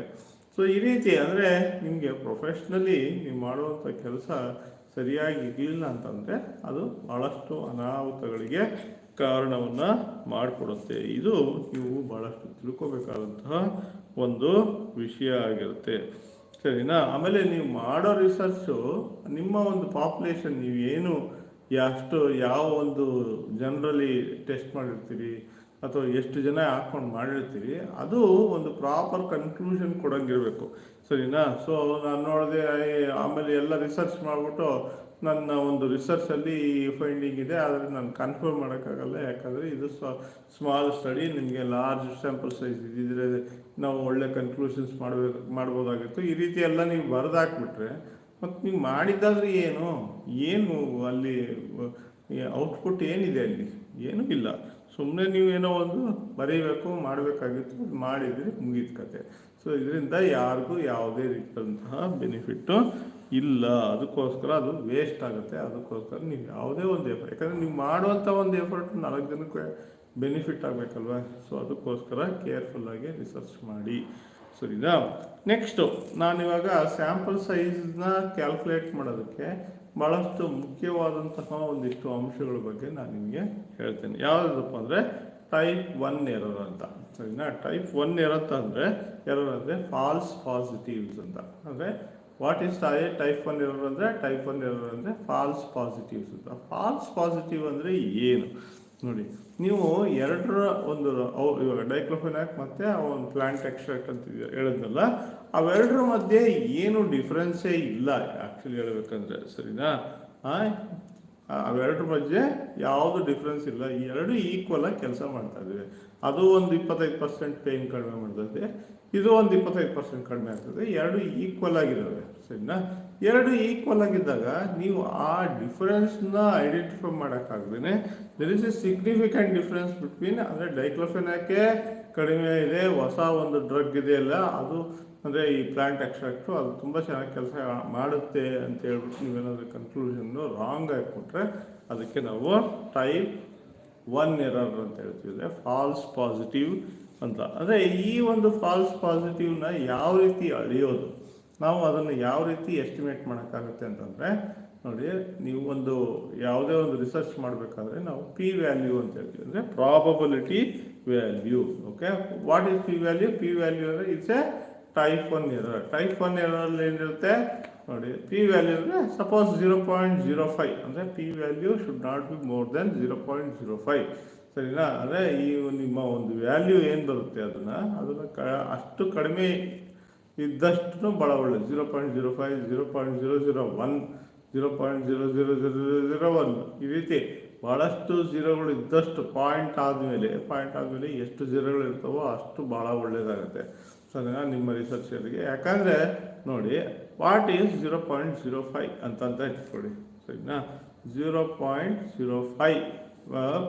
ಸೊ ಈ ರೀತಿ ಅಂದರೆ ನಿಮಗೆ ಪ್ರೊಫೆಷ್ನಲಿ ನೀವು ಮಾಡುವಂಥ ಕೆಲಸ ಸರಿಯಾಗಿ ಇರಲಿಲ್ಲ ಅಂತಂದರೆ ಅದು ಭಾಳಷ್ಟು ಅನಾಹುತಗಳಿಗೆ ಕಾರಣವನ್ನು ಮಾಡಿಕೊಡುತ್ತೆ. ಇದು ನೀವು ಭಾಳಷ್ಟು ತಿಳ್ಕೊಬೇಕಾದಂತಹ ಒಂದು ವಿಷಯ ಆಗಿರುತ್ತೆ. ಸರಿನಾ? ಆಮೇಲೆ ನೀವು ಮಾಡೋ ರಿಸರ್ಚು ನಿಮ್ಮ ಒಂದು ಪಾಪ್ಯುಲೇಷನ್ ನೀವು ಏನು ಎಷ್ಟು ಯಾವ ಒಂದು ಜನರಲಿ ಟೆಸ್ಟ್ ಮಾಡಿರ್ತೀರಿ ಅಥವಾ ಎಷ್ಟು ಜನ ಹಾಕೊಂಡು ಮಾಡಿರ್ತೀರಿ, ಅದು ಒಂದು ಪ್ರಾಪರ್ ಕನ್ಕ್ಲೂಷನ್ ಕೊಡೋಂಗಿರಬೇಕು. ಸರಿನಾ? ಸೊ ನಾನು ನೋಡಿದೆ ಆಮೇಲೆ ಎಲ್ಲ ರಿಸರ್ಚ್ ಮಾಡಿಬಿಟ್ಟು ನನ್ನ ಒಂದು ರಿಸರ್ಚಲ್ಲಿ ಈ ಫೈಂಡಿಂಗ್ ಇದೆ, ಆದರೆ ನಾನು ಕನ್ಫರ್ಮ್ ಮಾಡೋಕ್ಕಾಗಲ್ಲ. ಯಾಕಂದರೆ ಇದು ಸ್ಮಾಲ್ ಸ್ಟಡಿ ನಿಮಗೆ ಲಾರ್ಜ್ ಸ್ಯಾಂಪಲ್ ಸೈಜ್ ಇದ್ದಿದ್ರೆ ನಾವು ಒಳ್ಳೆ ಕನ್ಕ್ಲೂಷನ್ಸ್ ಮಾಡಬೇಕು ಮಾಡ್ಬೋದಾಗಿತ್ತು. ಈ ರೀತಿ ಎಲ್ಲ ನೀವು ಬರೆದಾಕ್ಬಿಟ್ರೆ ಮತ್ತು ನೀವು ಮಾಡಿದ್ದಾದ್ರೆ ಏನು? ಏನು ಅಲ್ಲಿ ಔಟ್ಪುಟ್ ಏನಿದೆ ಅಲ್ಲಿ? ಏನೂ ಇಲ್ಲ. ಸುಮ್ಮನೆ ನೀವು ಏನೋ ಒಂದು ಬರೀಬೇಕು, ಮಾಡಬೇಕಾಗಿತ್ತು ಮಾಡಿದರೆ ಮುಗೀತು ಕತೆ. ಸೊ ಇದರಿಂದ ಯಾರಿಗೂ ಯಾವುದೇ ರೀತಿಯಾದಂತಹ ಬೆನಿಫಿಟ್ಟು ಇಲ್ಲ. ಅದಕ್ಕೋಸ್ಕರ ಅದು ವೇಸ್ಟ್ ಆಗುತ್ತೆ. ಅದಕ್ಕೋಸ್ಕರ ನೀವು ಯಾವುದೇ ಒಂದು ಎಫರ್ಟ್ ಯಾಕಂದರೆ ನೀವು ಮಾಡುವಂಥ ಒಂದು ಎಫರ್ಟ್ ನಾಲ್ಕು ಜನಕ್ಕೆ ಬೆನಿಫಿಟ್ ಆಗಬೇಕಲ್ವ? ಸೊ ಅದಕ್ಕೋಸ್ಕರ ಕೇರ್ಫುಲ್ಲಾಗಿ ರಿಸರ್ಚ್ ಮಾಡಿ. ಸರಿನಾ? ನೆಕ್ಸ್ಟು ನಾನಿವಾಗ ಸ್ಯಾಂಪಲ್ ಸೈಜ್ನ ಕ್ಯಾಲ್ಕುಲೇಟ್ ಮಾಡೋದಕ್ಕೆ ಭಾಳಷ್ಟು ಮುಖ್ಯವಾದಂತಹ ಒಂದಿಷ್ಟು ಅಂಶಗಳ ಬಗ್ಗೆ ನಾನು ನಿಮಗೆ ಹೇಳ್ತೇನೆ. ಯಾವುದಪ್ಪ ಅಂದರೆ ಟೈಪ್ ಒನ್ ಎರರ್ ಅಂತ. ಸರಿನಾ? ಟೈಪ್ ಒನ್ ಎರರ್ ಅಂದರೆ ಎರರ್ ಅಂದರೆ ಫಾಲ್ಸ್ ಪಾಸಿಟಿವ್ಸ್ ಅಂತ. ಅಂದರೆ what is type one error ಅಂದರೆ ಟೈಪ್ ಒನ್ ಎರರ್ ಅಂದರೆ ಫಾಲ್ಸ್ ಪಾಸಿಟಿವ್ಸ್ ಅಂತ. ಫಾಲ್ಸ್ ಪಾಸಿಟಿವ್ ಅಂದರೆ ಏನು? ನೋಡಿ, ನೀವು ಎರಡರ ಒಂದು ಇವಾಗ ಡೈಕ್ಲೋಫೆನಾಕ್ ಮತ್ತು ಒಂದು ಪ್ಲಾಂಟ್ ಎಕ್ಸ್ಟ್ರಾಕ್ಟ್ ಅಂತ ಹೇಳಿದ್ನಲ್ಲ, ಅವೆರಡರ ಮಧ್ಯೆ ಏನು ಡಿಫ್ರೆನ್ಸೇ ಇಲ್ಲ ಆ್ಯಕ್ಚುಲಿ ಹೇಳಬೇಕಂದ್ರೆ, ಸರಿನಾ? ಅವೆರಡರ ಮಧ್ಯೆ ಯಾವುದು ಡಿಫ್ರೆನ್ಸ್ ಇಲ್ಲ ಎರಡು ಈಕ್ವಲ್ ಆಗಿ ಕೆಲಸ ಮಾಡ್ತಾ ಇದ್ದೀವಿ ಅದು ಒಂದು ಇಪ್ಪತ್ತೈದು ಪರ್ಸೆಂಟ್ ಪೇಯ್ನ್ ಕಡಿಮೆ ಮಾಡ್ತದೆ, ಇದು ಒಂದು ಇಪ್ಪತ್ತೈದು ಪರ್ಸೆಂಟ್ ಕಡಿಮೆ ಆಗ್ತದೆ, ಎರಡು ಈಕ್ವಲ್ ಆಗಿದ್ದಾವೆ ಸರಿನಾ? ಎರಡು ಈಕ್ವಲ್ ಆಗಿದ್ದಾಗ ನೀವು ಆ ಡಿಫರೆನ್ಸ್ನ identify ಮಾಡೋಕ್ಕಾಗ್ದೇ there is a significant difference between ಅಂದರೆ ಡೈಕ್ಲೋಫೆನಾಕೆ ಕಡಿಮೆ ಇದೆ, ಹೊಸ ಒಂದು ಡ್ರಗ್ ಇದೆಯಲ್ಲ, ಅದು ಅಂದರೆ ಈ ಪ್ಲಾಂಟ್ ಎಕ್ಸ್ಟ್ರಾಕ್ಟು ಅದು ತುಂಬ ಚೆನ್ನಾಗಿ ಕೆಲಸ ಮಾಡುತ್ತೆ ಅಂತ ಹೇಳ್ಬಿಟ್ಟು ನೀವೇನಾದರೂ ಕನ್ಕ್ಲೂಷನ್ನು ರಾಂಗ್ ಆಗಿ ಕೊಟ್ಟರೆ ಅದಕ್ಕೆ ನಾವು ಟೈಪ್ ಒನ್ ಎರರ್ ಅಂತ ಹೇಳ್ತೀವಿ ಫಾಲ್ಸ್ ಪಾಸಿಟಿವ್ ಅಂತ. ಅಂದರೆ ಈ ಒಂದು ಫಾಲ್ಸ್ ಪಾಸಿಟಿವ್ನ ಯಾವ ರೀತಿ ಅಳೆಯೋದು? ನಾವು ಅದನ್ನು ಯಾವ ರೀತಿ ಎಸ್ಟಿಮೇಟ್ ಮಾಡೋಕ್ಕಾಗುತ್ತೆ ಅಂತಂದರೆ, ನೋಡಿ, ನೀವು ಒಂದು ಯಾವುದೇ ಒಂದು ರಿಸರ್ಚ್ ಮಾಡಬೇಕಾದ್ರೆ ನಾವು ಪಿ ವ್ಯಾಲ್ಯೂ ಅಂತ ಹೇಳ್ತೀವಿ. ಅಂದರೆ probability value okay what is p value p value ಅಂದರೆ it's a type one error type one ಎರರಲ್ಲಿ ಏನಿರುತ್ತೆ? ನೋಡಿ ಪಿ ವ್ಯಾಲ್ಯೂ ಅಂದರೆ suppose zero point zero five ಅಂದರೆ p value should not be more than zero point zero five ಸರಿನಾ? ಅಂದರೆ ಈ ನಿಮ್ಮ ಒಂದು ವ್ಯಾಲ್ಯೂ ಏನು ಬರುತ್ತೆ ಅದನ್ನು? ಅದನ್ನು ಕ ಅಷ್ಟು ಕಡಿಮೆ ಇದ್ದಷ್ಟು ಭಾಳ ಒಳ್ಳೆ zero point zero five zero point zero zero one zero point zero zero zero zero one ಈ ರೀತಿ ಭಾಳಷ್ಟು ಜೀರೋಗಳು ಇದ್ದಷ್ಟು ಪಾಯಿಂಟ್ ಆದಮೇಲೆ ಪಾಯಿಂಟ್ ಆದಮೇಲೆ ಎಷ್ಟು ಜೀರೋಗಳು ಇರ್ತಾವೋ ಅಷ್ಟು ಭಾಳ ಒಳ್ಳೆಯದಾಗುತ್ತೆ ಸರಿನಾ ನಿಮ್ಮ ರಿಸರ್ಚರಿಗೆ ಯಾಕಂದರೆ ನೋಡಿ what is zero point zero five ಅಂತಂತ ಇಟ್ಕೊಳ್ಳಿ. ಸರಿನಾ? Zero point zero five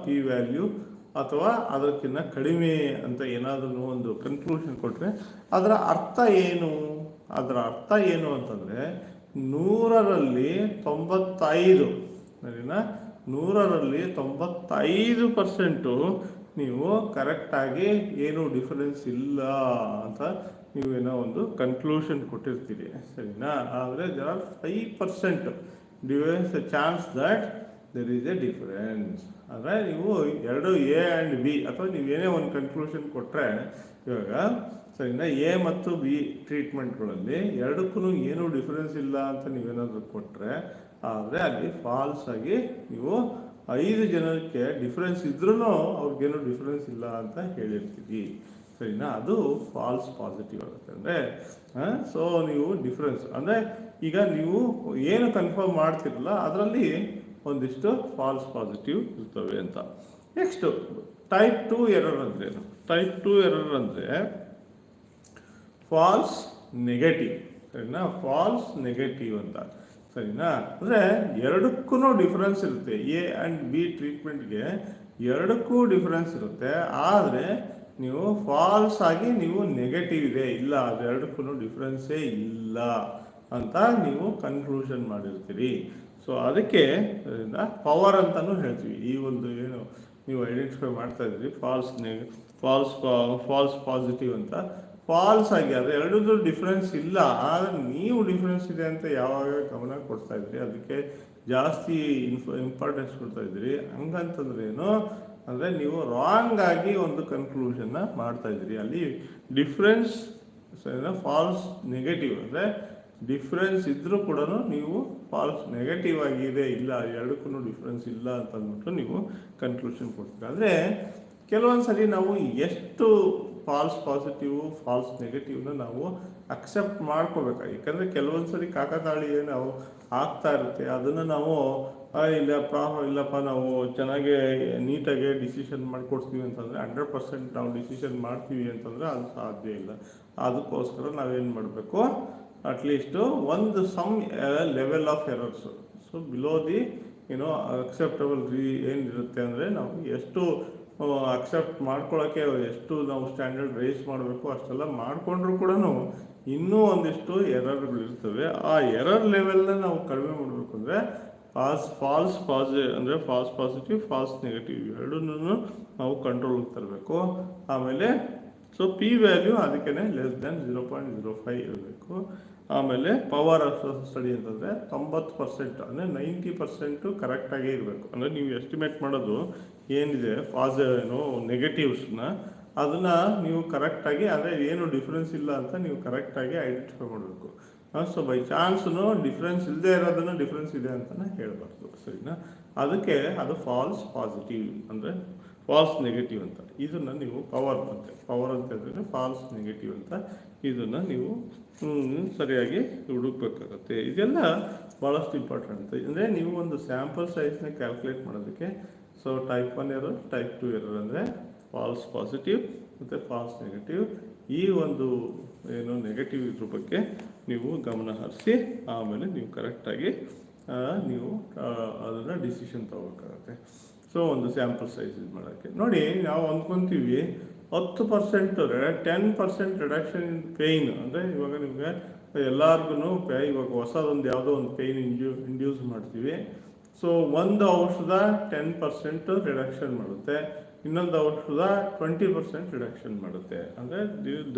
p value ಅಥವಾ ಅದಕ್ಕಿಂತ ಕಡಿಮೆ ಅಂತ ಏನಾದರೂ ಒಂದು ಕನ್ಕ್ಲೂಷನ್ ಕೊಟ್ಟರೆ ಅದರ ಅರ್ಥ ಏನು? ಅದರ ಅರ್ಥ ಏನು ಅಂತಂದರೆ, ನೂರರಲ್ಲಿ ತೊಂಬತ್ತೈದು, ಸರಿನಾ? ನೂರರಲ್ಲಿ ತೊಂಬತ್ತೈದು ಪರ್ಸೆಂಟು ನೀವು ಕರೆಕ್ಟಾಗಿ ಏನು ಡಿಫರೆನ್ಸ್ ಇಲ್ಲ ಅಂತ ನೀವೇನೋ ಒಂದು ಕನ್ಕ್ಲೂಷನ್ ಕೊಟ್ಟಿರ್ತೀರಿ, ಸರಿನಾ? ಆದರೆ there are five percent difference chance that there is a difference ಅಂದರೆ ನೀವು ಎರಡು ಎ ಆ್ಯಂಡ್ ಬಿ ಅಥವಾ ನೀವೇನೇ ಒಂದು ಕನ್ಕ್ಲೂಷನ್ ಕೊಟ್ಟರೆ ಇವಾಗ, ಸರಿನಾ? ಎ ಮತ್ತು ಬಿ ಟ್ರೀಟ್ಮೆಂಟ್ಗಳಲ್ಲಿ ಎರಡಕ್ಕೂ ಏನೂ ಡಿಫರೆನ್ಸ್ ಇಲ್ಲ ಅಂತ ನೀವೇನಾದರೂ ಕೊಟ್ಟರೆ ಆದರೆ ಅಲ್ಲಿ ಫಾಲ್ಸ್ ಆಗಿ ನೀವು ಐದು ಜನಕ್ಕೆ ಡಿಫ್ರೆನ್ಸ್ ಇದ್ರೂ ಅವ್ರಿಗೇನು ಡಿಫ್ರೆನ್ಸ್ ಇಲ್ಲ ಅಂತ ಹೇಳಿರ್ತೀವಿ ಸರಿನಾ? ಅದು ಫಾಲ್ಸ್ ಪಾಸಿಟಿವ್ ಆಗುತ್ತೆ. ಅಂದರೆ ಸೊ ನೀವು ಡಿಫ್ರೆನ್ಸ್ ಅಂದರೆ, ಈಗ ನೀವು ಏನು ಕನ್ಫರ್ಮ್ ಮಾಡ್ತಿರಲ್ಲ, ಅದರಲ್ಲಿ ಒಂದಿಷ್ಟು ಫಾಲ್ಸ್ ಪಾಸಿಟಿವ್ ಇರ್ತವೆ ಅಂತ. ನೆಕ್ಸ್ಟು ಟೈಪ್ ಟು ಎರರ್ ಅಂದ್ರೇನು ಟೈಪ್ ಟು ಎರರ್ ಅಂದರೆ ಫಾಲ್ಸ್ ನೆಗೆಟಿವ್ ಸರಿನಾ? ಫಾಲ್ಸ್ ನೆಗೆಟಿವ್ ಅಂತ. ಸರಿನಾ? ಅಂದರೆ ಎರಡಕ್ಕೂ ಡಿಫ್ರೆನ್ಸ್ ಇರುತ್ತೆ. ಎ ಆ್ಯಂಡ್ ಬಿ ಟ್ರೀಟ್ಮೆಂಟ್ಗೆ ಎರಡಕ್ಕೂ ಡಿಫ್ರೆನ್ಸ್ ಇರುತ್ತೆ. ಆದರೆ ನೀವು ಫಾಲ್ಸ್ ಆಗಿ ನೀವು ನೆಗೆಟಿವ್ ಇದೆ. ಇಲ್ಲ ಅದೆರಡಕ್ಕೂ ಡಿಫ್ರೆನ್ಸೇ ಇಲ್ಲ ಅಂತ ನೀವು ಕನ್ಕ್ಲೂಷನ್ ಮಾಡಿರ್ತೀರಿ. ಸೊ ಅದಕ್ಕೆ ಪವರ್ ಅಂತಲೂ ಹೇಳ್ತೀವಿ. ಈ ಒಂದು ಏನು, ನೀವು ಐಡೆಂಟಿಫೈ ಮಾಡ್ತಾ ಇದ್ದೀರಿ ಫಾಲ್ಸ್ ನೆ ಫಾಲ್ಸ್ ಫಾಲ್ಸ್ ಪಾಸಿಟಿವ್ ಅಂತ. ಫಾಲ್ಸ್ ಆಗಿ ಅದು ಎರಡೂ ಡಿಫ್ರೆನ್ಸ್ ಇಲ್ಲ. ಆದರೆ ನೀವು ಡಿಫ್ರೆನ್ಸ್ ಇದೆ ಅಂತ ಯಾವಾಗ ಗಮನ ಕೊಡ್ತಾ ಇದ್ರಿ ಅದಕ್ಕೆ ಜಾಸ್ತಿ ಇನ್ಫ ಇಂಪಾರ್ಟೆನ್ಸ್ ಕೊಡ್ತಾ ಇದ್ರಿ ಹಂಗಂತಂದ್ರೆ ಏನು, ಅಂದರೆ ನೀವು ರಾಂಗ್ ಆಗಿ ಒಂದು ಕನ್ಕ್ಲೂಷನ್ನ ಮಾಡ್ತಾ ಇದ್ರಿ ಅಲ್ಲಿ ಡಿಫ್ರೆನ್ಸ್ ಫಾಲ್ಸ್ ನೆಗೆಟಿವ್ ಅಂದರೆ ಡಿಫ್ರೆನ್ಸ್ ಇದ್ರೂ ಕೂಡ ನೀವು ಫಾಲ್ಸ್ ನೆಗೆಟಿವ್ ಆಗಿದೆ, ಇಲ್ಲ, ಎರಡಕ್ಕೂ ಡಿಫ್ರೆನ್ಸ್ ಇಲ್ಲ ಅಂತ ಅಂದ್ಬಿಟ್ಟು ನೀವು ಕನ್ಕ್ಲೂಷನ್ ಕೊಡ್ತೀರ. ಆದರೆ ಕೆಲವೊಂದು ಸರಿ ನಾವು ಎಷ್ಟು ಫಾಲ್ಸ್ ಪಾಸಿಟಿವ್ ಫಾಲ್ಸ್ ನೆಗೆಟಿವ್ನ ನಾವು ಅಕ್ಸೆಪ್ಟ್ ಮಾಡ್ಕೋಬೇಕು. ಯಾಕಂದರೆ ಕೆಲವೊಂದು ಸರಿ ಕಾಕತಾಳಿ ನಾವು ಆಗ್ತಾ ಇರುತ್ತೆ. ಅದನ್ನು ನಾವು ಇಲ್ಲ ಪ್ರಾಬ್ಲಮ್ ಇಲ್ಲಪ್ಪ, ನಾವು ಚೆನ್ನಾಗಿ ನೀಟಾಗಿ ಡಿಸಿಷನ್ ಮಾಡಿಕೊಡ್ತೀವಿ ಅಂತಂದರೆ ಹಂಡ್ರೆಡ್ ಪರ್ಸೆಂಟ್ ನಾವು ಡಿಸಿಷನ್ ಮಾಡ್ತೀವಿ ಅಂತಂದರೆ ಅದು ಸಾಧ್ಯ ಇಲ್ಲ. ಅದಕ್ಕೋಸ್ಕರ ನಾವೇನು ಮಾಡಬೇಕು? ಅಟ್ಲೀಸ್ಟು ಒಂದು some level of errors so below the ಏನೋ ಅಕ್ಸೆಪ್ಟಬಲ್ ರೀ ಏನಿರುತ್ತೆ ಅಂದರೆ ನಾವು ಎಷ್ಟು ಅಕ್ಸೆಪ್ಟ್ ಮಾಡ್ಕೊಳ್ಳೋಕ್ಕೆ ಎಷ್ಟು ನಾವು ಸ್ಟ್ಯಾಂಡರ್ಡ್ ರೈಸ್ ಮಾಡಬೇಕು, ಅಷ್ಟೆಲ್ಲ ಮಾಡಿಕೊಂಡ್ರು ಕೂಡ ಇನ್ನೂ ಒಂದಿಷ್ಟು ಎರರ್ಗಳು ಇರ್ತವೆ. ಆ ಎರರ್ ಲೆವೆಲ್ನ ನಾವು ಕಡಿಮೆ ಮಾಡಬೇಕು ಅಂದರೆ ಫಾಸ್ ಫಾಲ್ಸ್ ಪಾಸಿ ಅಂದರೆ ಫಾಲ್ಸ್ ಪಾಸಿಟಿವ್ ಫಾಲ್ಸ್ ನೆಗೆಟಿವ್ ಎರಡನ್ನೂ ನಾವು ಕಂಟ್ರೋಲ್ಗೆ ತರಬೇಕು. ಆಮೇಲೆ ಸೊ ಪಿ ವ್ಯಾಲ್ಯೂ ಅದಕ್ಕೇನೆ less than zero point zero five ಇರಬೇಕು. ಆಮೇಲೆ ಪವರ್ ಆಫ್ ಸ್ಟಡಿ ಅಂತಂದರೆ ತೊಂಬತ್ತು ಪರ್ಸೆಂಟ್ ಅಂದರೆ ನೈಂಟಿ ಪರ್ಸೆಂಟು ಕರೆಕ್ಟಾಗೇ ಇರಬೇಕು. ಅಂದರೆ ನೀವು ಎಸ್ಟಿಮೇಟ್ ಮಾಡೋದು ಏನಿದೆ ಫಾಸ್ ಏನು ನೆಗೆಟಿವ್ಸ್ನ ಅದನ್ನು ನೀವು ಕರೆಕ್ಟಾಗಿ ಅಂದರೆ ಏನು ಡಿಫ್ರೆನ್ಸ್ ಇಲ್ಲ ಅಂತ ನೀವು ಕರೆಕ್ಟಾಗಿ ಐಡೆಂಟಿಫೈ ಮಾಡಬೇಕು. ಸೊ ಬೈ ಚಾನ್ಸ್ನು ಡಿಫ್ರೆನ್ಸ್ ಇಲ್ಲದೆ ಇರೋದನ್ನು ಡಿಫ್ರೆನ್ಸ್ ಇದೆ ಅಂತಲೇ ಹೇಳಬಾರ್ದು, ಸರಿನಾ? ಅದಕ್ಕೆ ಅದು ಫಾಲ್ಸ್ ಪಾಸಿಟಿವ್ ಅಂದರೆ ಫಾಲ್ಸ್ ನೆಗೆಟಿವ್ ಅಂತ. ಇದನ್ನು ನೀವು ಪವರ್ ಅಂತ. ಪವರ್ ಅಂತ ಹೇಳಿದ್ರೆ ಫಾಲ್ಸ್ ನೆಗೆಟಿವ್ ಅಂತ. ಇದನ್ನು ನೀವು ಸರಿಯಾಗಿ ಹುಡುಕ್ಬೇಕಾಗತ್ತೆ. ಇದೆಲ್ಲ ಭಾಳಷ್ಟು ಇಂಪಾರ್ಟೆಂಟ್ ಅಂದರೆ ನೀವು ಒಂದು ಸ್ಯಾಂಪಲ್ ಸೈಜ್ನ ಕ್ಯಾಲ್ಕುಲೇಟ್ ಮಾಡೋದಕ್ಕೆ so type one error type two error ಅಂದರೆ ಫಾಲ್ಸ್ ಪಾಸಿಟಿವ್ ಮತ್ತು ಫಾಲ್ಸ್ ನೆಗೆಟಿವ್ ಈ ಒಂದು ಏನು ನೆಗೆಟಿವ್ ಇದ್ರ ಬಗ್ಗೆ ನೀವು ಗಮನ ಹರಿಸಿ, ಆಮೇಲೆ ನೀವು ಕರೆಕ್ಟಾಗಿ ನೀವು ಅದನ್ನು ಡಿಸಿಷನ್ ತಗೋಬೇಕಾಗತ್ತೆ. ಸೊ ಒಂದು ಸ್ಯಾಂಪಲ್ ಸೈಜ್ ಇದು ಮಾಡೋಕ್ಕೆ. ನೋಡಿ, ನಾವು ಅಂದ್ಕೊತೀವಿ, ಹತ್ತು percent ten percent reduction in pain ಅಂದರೆ ಇವಾಗ ನಿಮಗೆ ಎಲ್ಲರಿಗೂ ಪೇ, ಇವಾಗ ಹೊಸದೊಂದು ಯಾವುದೋ ಒಂದು ಪೇಯ್ನ್ ಇಂಡ್ಯೂ ಇಂಡ್ಯೂಸ್ ಮಾಡ್ತೀವಿ. ಸೊ ಒಂದು ಔಷಧ ಟೆನ್ ಪರ್ಸೆಂಟ್ ರಿಡಕ್ಷನ್ ಮಾಡುತ್ತೆ. ಇನ್ನೊಂದು ಔಷಧ ಟ್ವೆಂಟಿ ಪರ್ಸೆಂಟ್ ರಿಡಕ್ಷನ್ ಮಾಡುತ್ತೆ. ಅಂದರೆ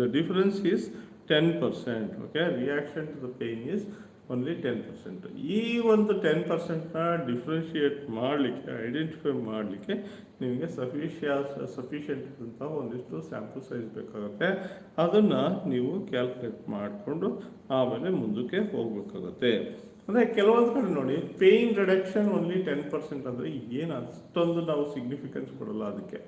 the difference is ten percent okay reaction to the pain is only ten percent ಈ ಒಂದು ಟೆನ್ ಪರ್ಸೆಂಟ್ನ ಡಿಫ್ರೆನ್ಷಿಯೇಟ್ ಮಾಡಲಿಕ್ಕೆ ಐಡೆಂಟಿಫೈ ಮಾಡಲಿಕ್ಕೆ ನಿಮಗೆ ಸಫಿಷಿಯ ಸಫಿಷಿಯೆಂಟ್ ಅಂತ ಒಂದಿಷ್ಟು ಸ್ಯಾಂಪಲ್ ಸೈಜ್ ಬೇಕಾಗುತ್ತೆ. ಅದನ್ನು ನೀವು ಕ್ಯಾಲ್ಕುಲೇಟ್ ಮಾಡಿಕೊಂಡು ಆಮೇಲೆ ಮುಂದಕ್ಕೆ ಹೋಗಬೇಕಾಗುತ್ತೆ. ಅಂದರೆ ಕೆಲವೊಂದು ಕಡೆ ನೋಡಿ pain reduction only ten percent ಅಂದರೆ ಏನು ಅಷ್ಟೊಂದು ನಾವು ಸಿಗ್ನಿಫಿಕೆನ್ಸ್ ಕೊಡಲ್ಲ ಅದಕ್ಕೆ.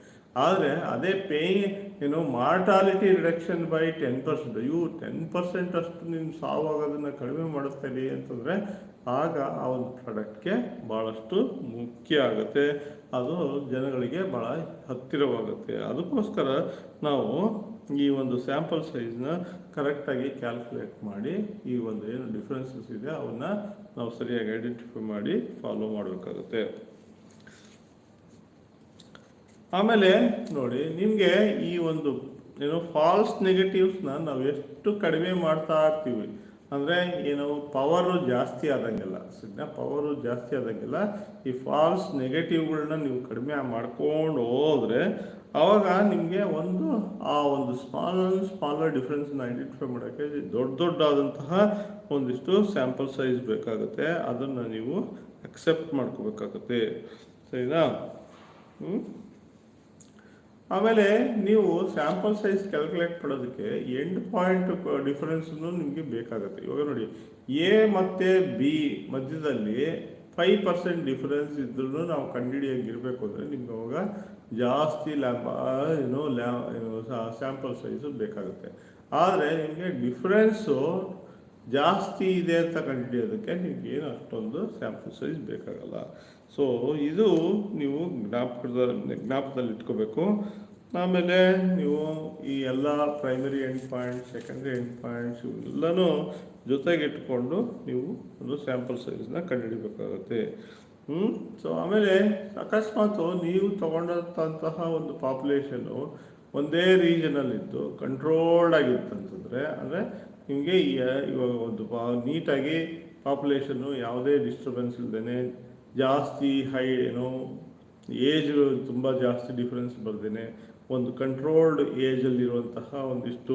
ಆದರೆ ಅದೇ ಪೇಯ್ನ್ ಏನು mortality reduction by ten percent ಇವು ಟೆನ್ ಪರ್ಸೆಂಟ್ ಅಷ್ಟು ನಿಮ್ಮ ಸಾವಾಗೋದನ್ನು ಕಡಿಮೆ ಮಾಡುತ್ತೇನೆ ಅಂತಂದರೆ ಆಗ ಆ ಒಂದು ಪ್ರಾಡಕ್ಟ್ಗೆ ಭಾಳಷ್ಟು ಮುಖ್ಯ ಆಗುತ್ತೆ. ಅದು ಜನಗಳಿಗೆ ಭಾಳ ಹತ್ತಿರವಾಗುತ್ತೆ. ಅದಕ್ಕೋಸ್ಕರ ನಾವು ಈ ಒಂದು ಸ್ಯಾಂಪಲ್ ಸೈಜ್ನ ಕರೆಕ್ಟಾಗಿ ಕ್ಯಾಲ್ಕುಲೇಟ್ ಮಾಡಿ ಈ ಒಂದು ಏನು ಡಿಫ್ರೆನ್ಸಸ್ ಇದೆ, ಅವನ್ನ ನಾವು ಸರಿಯಾಗಿ ಐಡೆಂಟಿಫೈ ಮಾಡಿ ಫಾಲೋ ಮಾಡಬೇಕಾಗುತ್ತೆ. ಆಮೇಲೆ ನೋಡಿ, ನಿಮಗೆ ಈ ಒಂದು, ಏನು ಫಾಲ್ಸ್ ನೆಗೆಟಿವ್ಸ್ನ ನಾವು ಎಷ್ಟು ಕಡಿಮೆ ಮಾಡ್ತಾ ಇರ್ತೀವಿ ಅಂದರೆ ಏನು ಪವರು ಜಾಸ್ತಿ ಆದಂಗೆಲ್ಲ ಸಿಗ್ನ ಪವರು ಜಾಸ್ತಿ ಆದಂಗೆಲ್ಲ ಈ ಫಾಲ್ಸ್ ನೆಗೆಟಿವ್ಗಳನ್ನ ನೀವು ಕಡಿಮೆ ಮಾಡ್ಕೊಂಡು ಹೋದರೆ ಆವಾಗ ನಿಮಗೆ ಒಂದು, ಆ ಒಂದು ಸ್ಮಾಲ್ ಸ್ಮಾಲರ್ ಡಿಫ್ರೆನ್ಸ್ನ ಐಡೆಂಟಿಫೈ ಮಾಡೋಕ್ಕೆ ದೊಡ್ಡ ದೊಡ್ಡಾದಂತಹ ಒಂದಿಷ್ಟು ಸ್ಯಾಂಪಲ್ ಸೈಜ್ ಬೇಕಾಗುತ್ತೆ. ಅದನ್ನು ನೀವು ಅಕ್ಸೆಪ್ಟ್ ಮಾಡ್ಕೋಬೇಕಾಗುತ್ತೆ. ಸರಿನಾ? ಹ್ಞೂ ಆಮೇಲೆ ನೀವು ಸ್ಯಾಂಪಲ್ ಸೈಜ್ ಕ್ಯಾಲ್ಕುಲೇಟ್ ಮಾಡೋದಕ್ಕೆ ಎಂಡ್ ಪಾಯಿಂಟ್ ಡಿಫರೆನ್ಸ್ ನಿಮಗೆ ಬೇಕಾಗುತ್ತೆ. ಇವಾಗ ನೋಡಿ ಎ ಮತ್ತು ಬಿ ಮಧ್ಯದಲ್ಲಿ ಫೈವ್ ಪರ್ಸೆಂಟ್ ಡಿಫರೆನ್ಸ್ ಇದ್ರೂ ನಾವು ಕಂಡುಹಿಡಿಯೋಂಗಿರಬೇಕು ಅಂದರೆ ನಿಮ್ಗೆ ಅವಾಗ ಜಾಸ್ತಿ ಲ್ಯಾಬ್ ಏನು ಲ್ಯಾ ಏನು ಸ್ಯಾಂಪಲ್ ಸೈಜು ಬೇಕಾಗುತ್ತೆ. ಆದರೆ ನಿಮಗೆ ಡಿಫ್ರೆನ್ಸು ಜಾಸ್ತಿ ಇದೆ ಅಂತ ಕಂಡುಹಿಡಿಯೋದಕ್ಕೆ ನಿಮ್ಗೆ ಏನು ಅಷ್ಟೊಂದು ಸ್ಯಾಂಪಲ್ ಸೈಜ್ ಬೇಕಾಗಲ್ಲ. ಸೊ ಇದು ನೀವು ಜ್ಞಾಪಕದ ಜ್ಞಾಪಕದಲ್ಲಿ ಇಟ್ಕೋಬೇಕು ಆಮೇಲೆ ನೀವು ಈ ಎಲ್ಲ primary end points secondary end points ಇವೆಲ್ಲನೂ ಜೊತೆಗೆ ಇಟ್ಕೊಂಡು ನೀವು ಒಂದು ಸ್ಯಾಂಪಲ್ ಸೈಜ್ನ ಕಂಡುಹಿಡಿಬೇಕಾಗುತ್ತೆ. ಹ್ಞೂ ಸೊ ಆಮೇಲೆ ಅಕಸ್ಮಾತು ನೀವು ತಗೊಂಡಂತಹ ಒಂದು ಪಾಪ್ಯುಲೇಷನ್ನು ಒಂದೇ ರೀಜನಲ್ಲಿದ್ದು ಕಂಟ್ರೋಲ್ಡ್ ಆಗಿತ್ತಂತಂದರೆ, ಅಂದರೆ ನಿಮಗೆ ಇವಾಗ ಒಂದು ಪಾ ನೀಟಾಗಿ ಪಾಪ್ಯುಲೇಷನ್ನು ಯಾವುದೇ ಡಿಸ್ಟರ್ಬೆನ್ಸ್ ಇಲ್ಲದೇ ಜಾಸ್ತಿ ಹೈ ಏನೋ ಏಜ್ ತುಂಬ ಜಾಸ್ತಿ ಡಿಫ್ರೆನ್ಸ್ ಬರ್ದೇನೆ, ಒಂದು ಕಂಟ್ರೋಲ್ಡ್ ಏಜಲ್ಲಿರುವಂತಹ ಒಂದಿಷ್ಟು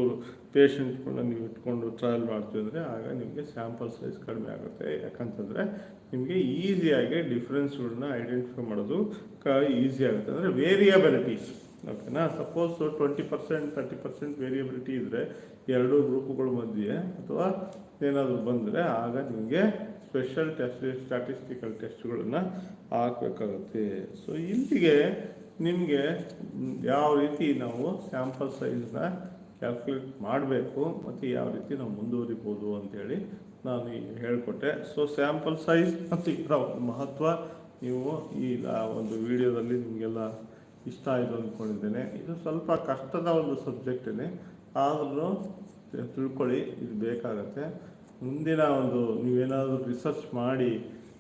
ಪೇಷಂಟ್ಗಳನ್ನ ನೀವು ಇಟ್ಕೊಂಡು ಟ್ರಯಲ್ ಮಾಡ್ತೀವಿ ಅಂದರೆ ಆಗ ನಿಮಗೆ ಸ್ಯಾಂಪಲ್ ಸೈಜ್ ಕಡಿಮೆ ಆಗುತ್ತೆ. ಯಾಕಂತಂದರೆ ನಿಮಗೆ ಈಸಿಯಾಗಿ ಡಿಫ್ರೆನ್ಸ್ಗಳನ್ನ ಐಡೆಂಟಿಫೈ ಮಾಡೋದು ಕ ಈಸಿ ಆಗುತ್ತೆ. ಅಂದರೆ ವೇರಿಯಬಿಲಿಟೀಸ್ ಓಕೆನಾ suppose twenty percent thirty percent variability ಇದ್ದರೆ ಎರಡು ಗ್ರೂಪ್ಗಳ ಮಧ್ಯೆ ಅಥವಾ ಏನಾದರೂ ಬಂದರೆ ಆಗ ನಿಮಗೆ ಸ್ಪೆಷಲ್ ಟೆಸ್ಟ್ ಸ್ಟ್ಯಾಟಿಸ್ಟಿಕಲ್ ಟೆಸ್ಟ್ಗಳನ್ನು ಹಾಕಬೇಕಾಗುತ್ತೆ. ಸೊ ಇಲ್ಲಿಗೆ ನಿಮಗೆ ಯಾವ ರೀತಿ ನಾವು ಸ್ಯಾಂಪಲ್ ಸೈಜ್ನ ಕ್ಯಾಲ್ಕುಲೇಟ್ ಮಾಡಬೇಕು ಮತ್ತು ಯಾವ ರೀತಿ ನಾವು ಮುಂದುವರಿಬೋದು ಅಂತೇಳಿ ನಾನು ಹೇಳಿಕೊಟ್ಟೆ. ಸೊ ಸ್ಯಾಂಪಲ್ ಸೈಜ್ ಮತ್ತು ಇದರ ಮಹತ್ವ ನೀವು ಈ ಒಂದು ವಿಡಿಯೋದಲ್ಲಿ ನಿಮಗೆಲ್ಲ ಇಷ್ಟ ಆಯಿತು ಅಂದ್ಕೊಂಡಿದ್ದೇನೆ ಇದು ಸ್ವಲ್ಪ ಕಷ್ಟದ ಒಂದು ಸಬ್ಜೆಕ್ಟೇ ಆದರೂ ತಿಳ್ಕೊಳ್ಳಿ, ಇದು ಬೇಕಾಗತ್ತೆ. ಮುಂದಿನ ಒಂದು ನೀವೇನಾದರೂ ರಿಸರ್ಚ್ ಮಾಡಿ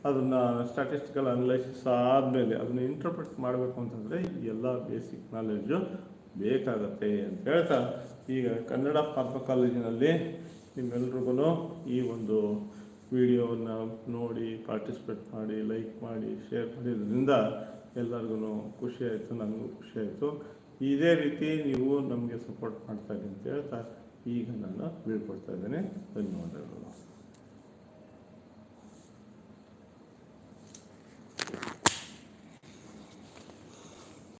ಅದನ್ನು ಸ್ಟ್ಯಾಟಿಸ್ಟಿಕಲ್ ಅನಲೈಸಿಸ್ ಆದಮೇಲೆ ಅದನ್ನು ಇಂಟರ್ಪ್ರಿಟ್ ಮಾಡಬೇಕು ಅಂತಂದರೆ ಎಲ್ಲ ಬೇಸಿಕ್ ನಾಲೆಡ್ಜು ಬೇಕಾಗತ್ತೆ ಅಂತ ಹೇಳ್ತಾ ಈಗ ಕನ್ನಡ ಕಾಲೇಜಿನಲ್ಲಿ ನಿಮ್ಮೆಲ್ರಿಗೂ ಈ ಒಂದು ವಿಡಿಯೋವನ್ನು ನೋಡಿ ಪಾರ್ಟಿಸಿಪೇಟ್ ಮಾಡಿ ಲೈಕ್ ಮಾಡಿ ಶೇರ್ ಮಾಡಿದ್ರಿಂದ ಎಲ್ಲರಿಗೂ ಖುಷಿ ಆಯಿತು ನನಗೂ ಖುಷಿ ಆಯಿತು. ಇದೇ ರೀತಿ ನೀವು ನಮಗೆ ಸಪೋರ್ಟ್ ಮಾಡ್ತಾ ಅಂತ ಹೇಳ್ತಾ ಈಗ ನಾನು ಬೀಳ್ಕೊಡ್ತಾ ಇದ್ದೇನೆ. ಧನ್ಯವಾದಗಳು.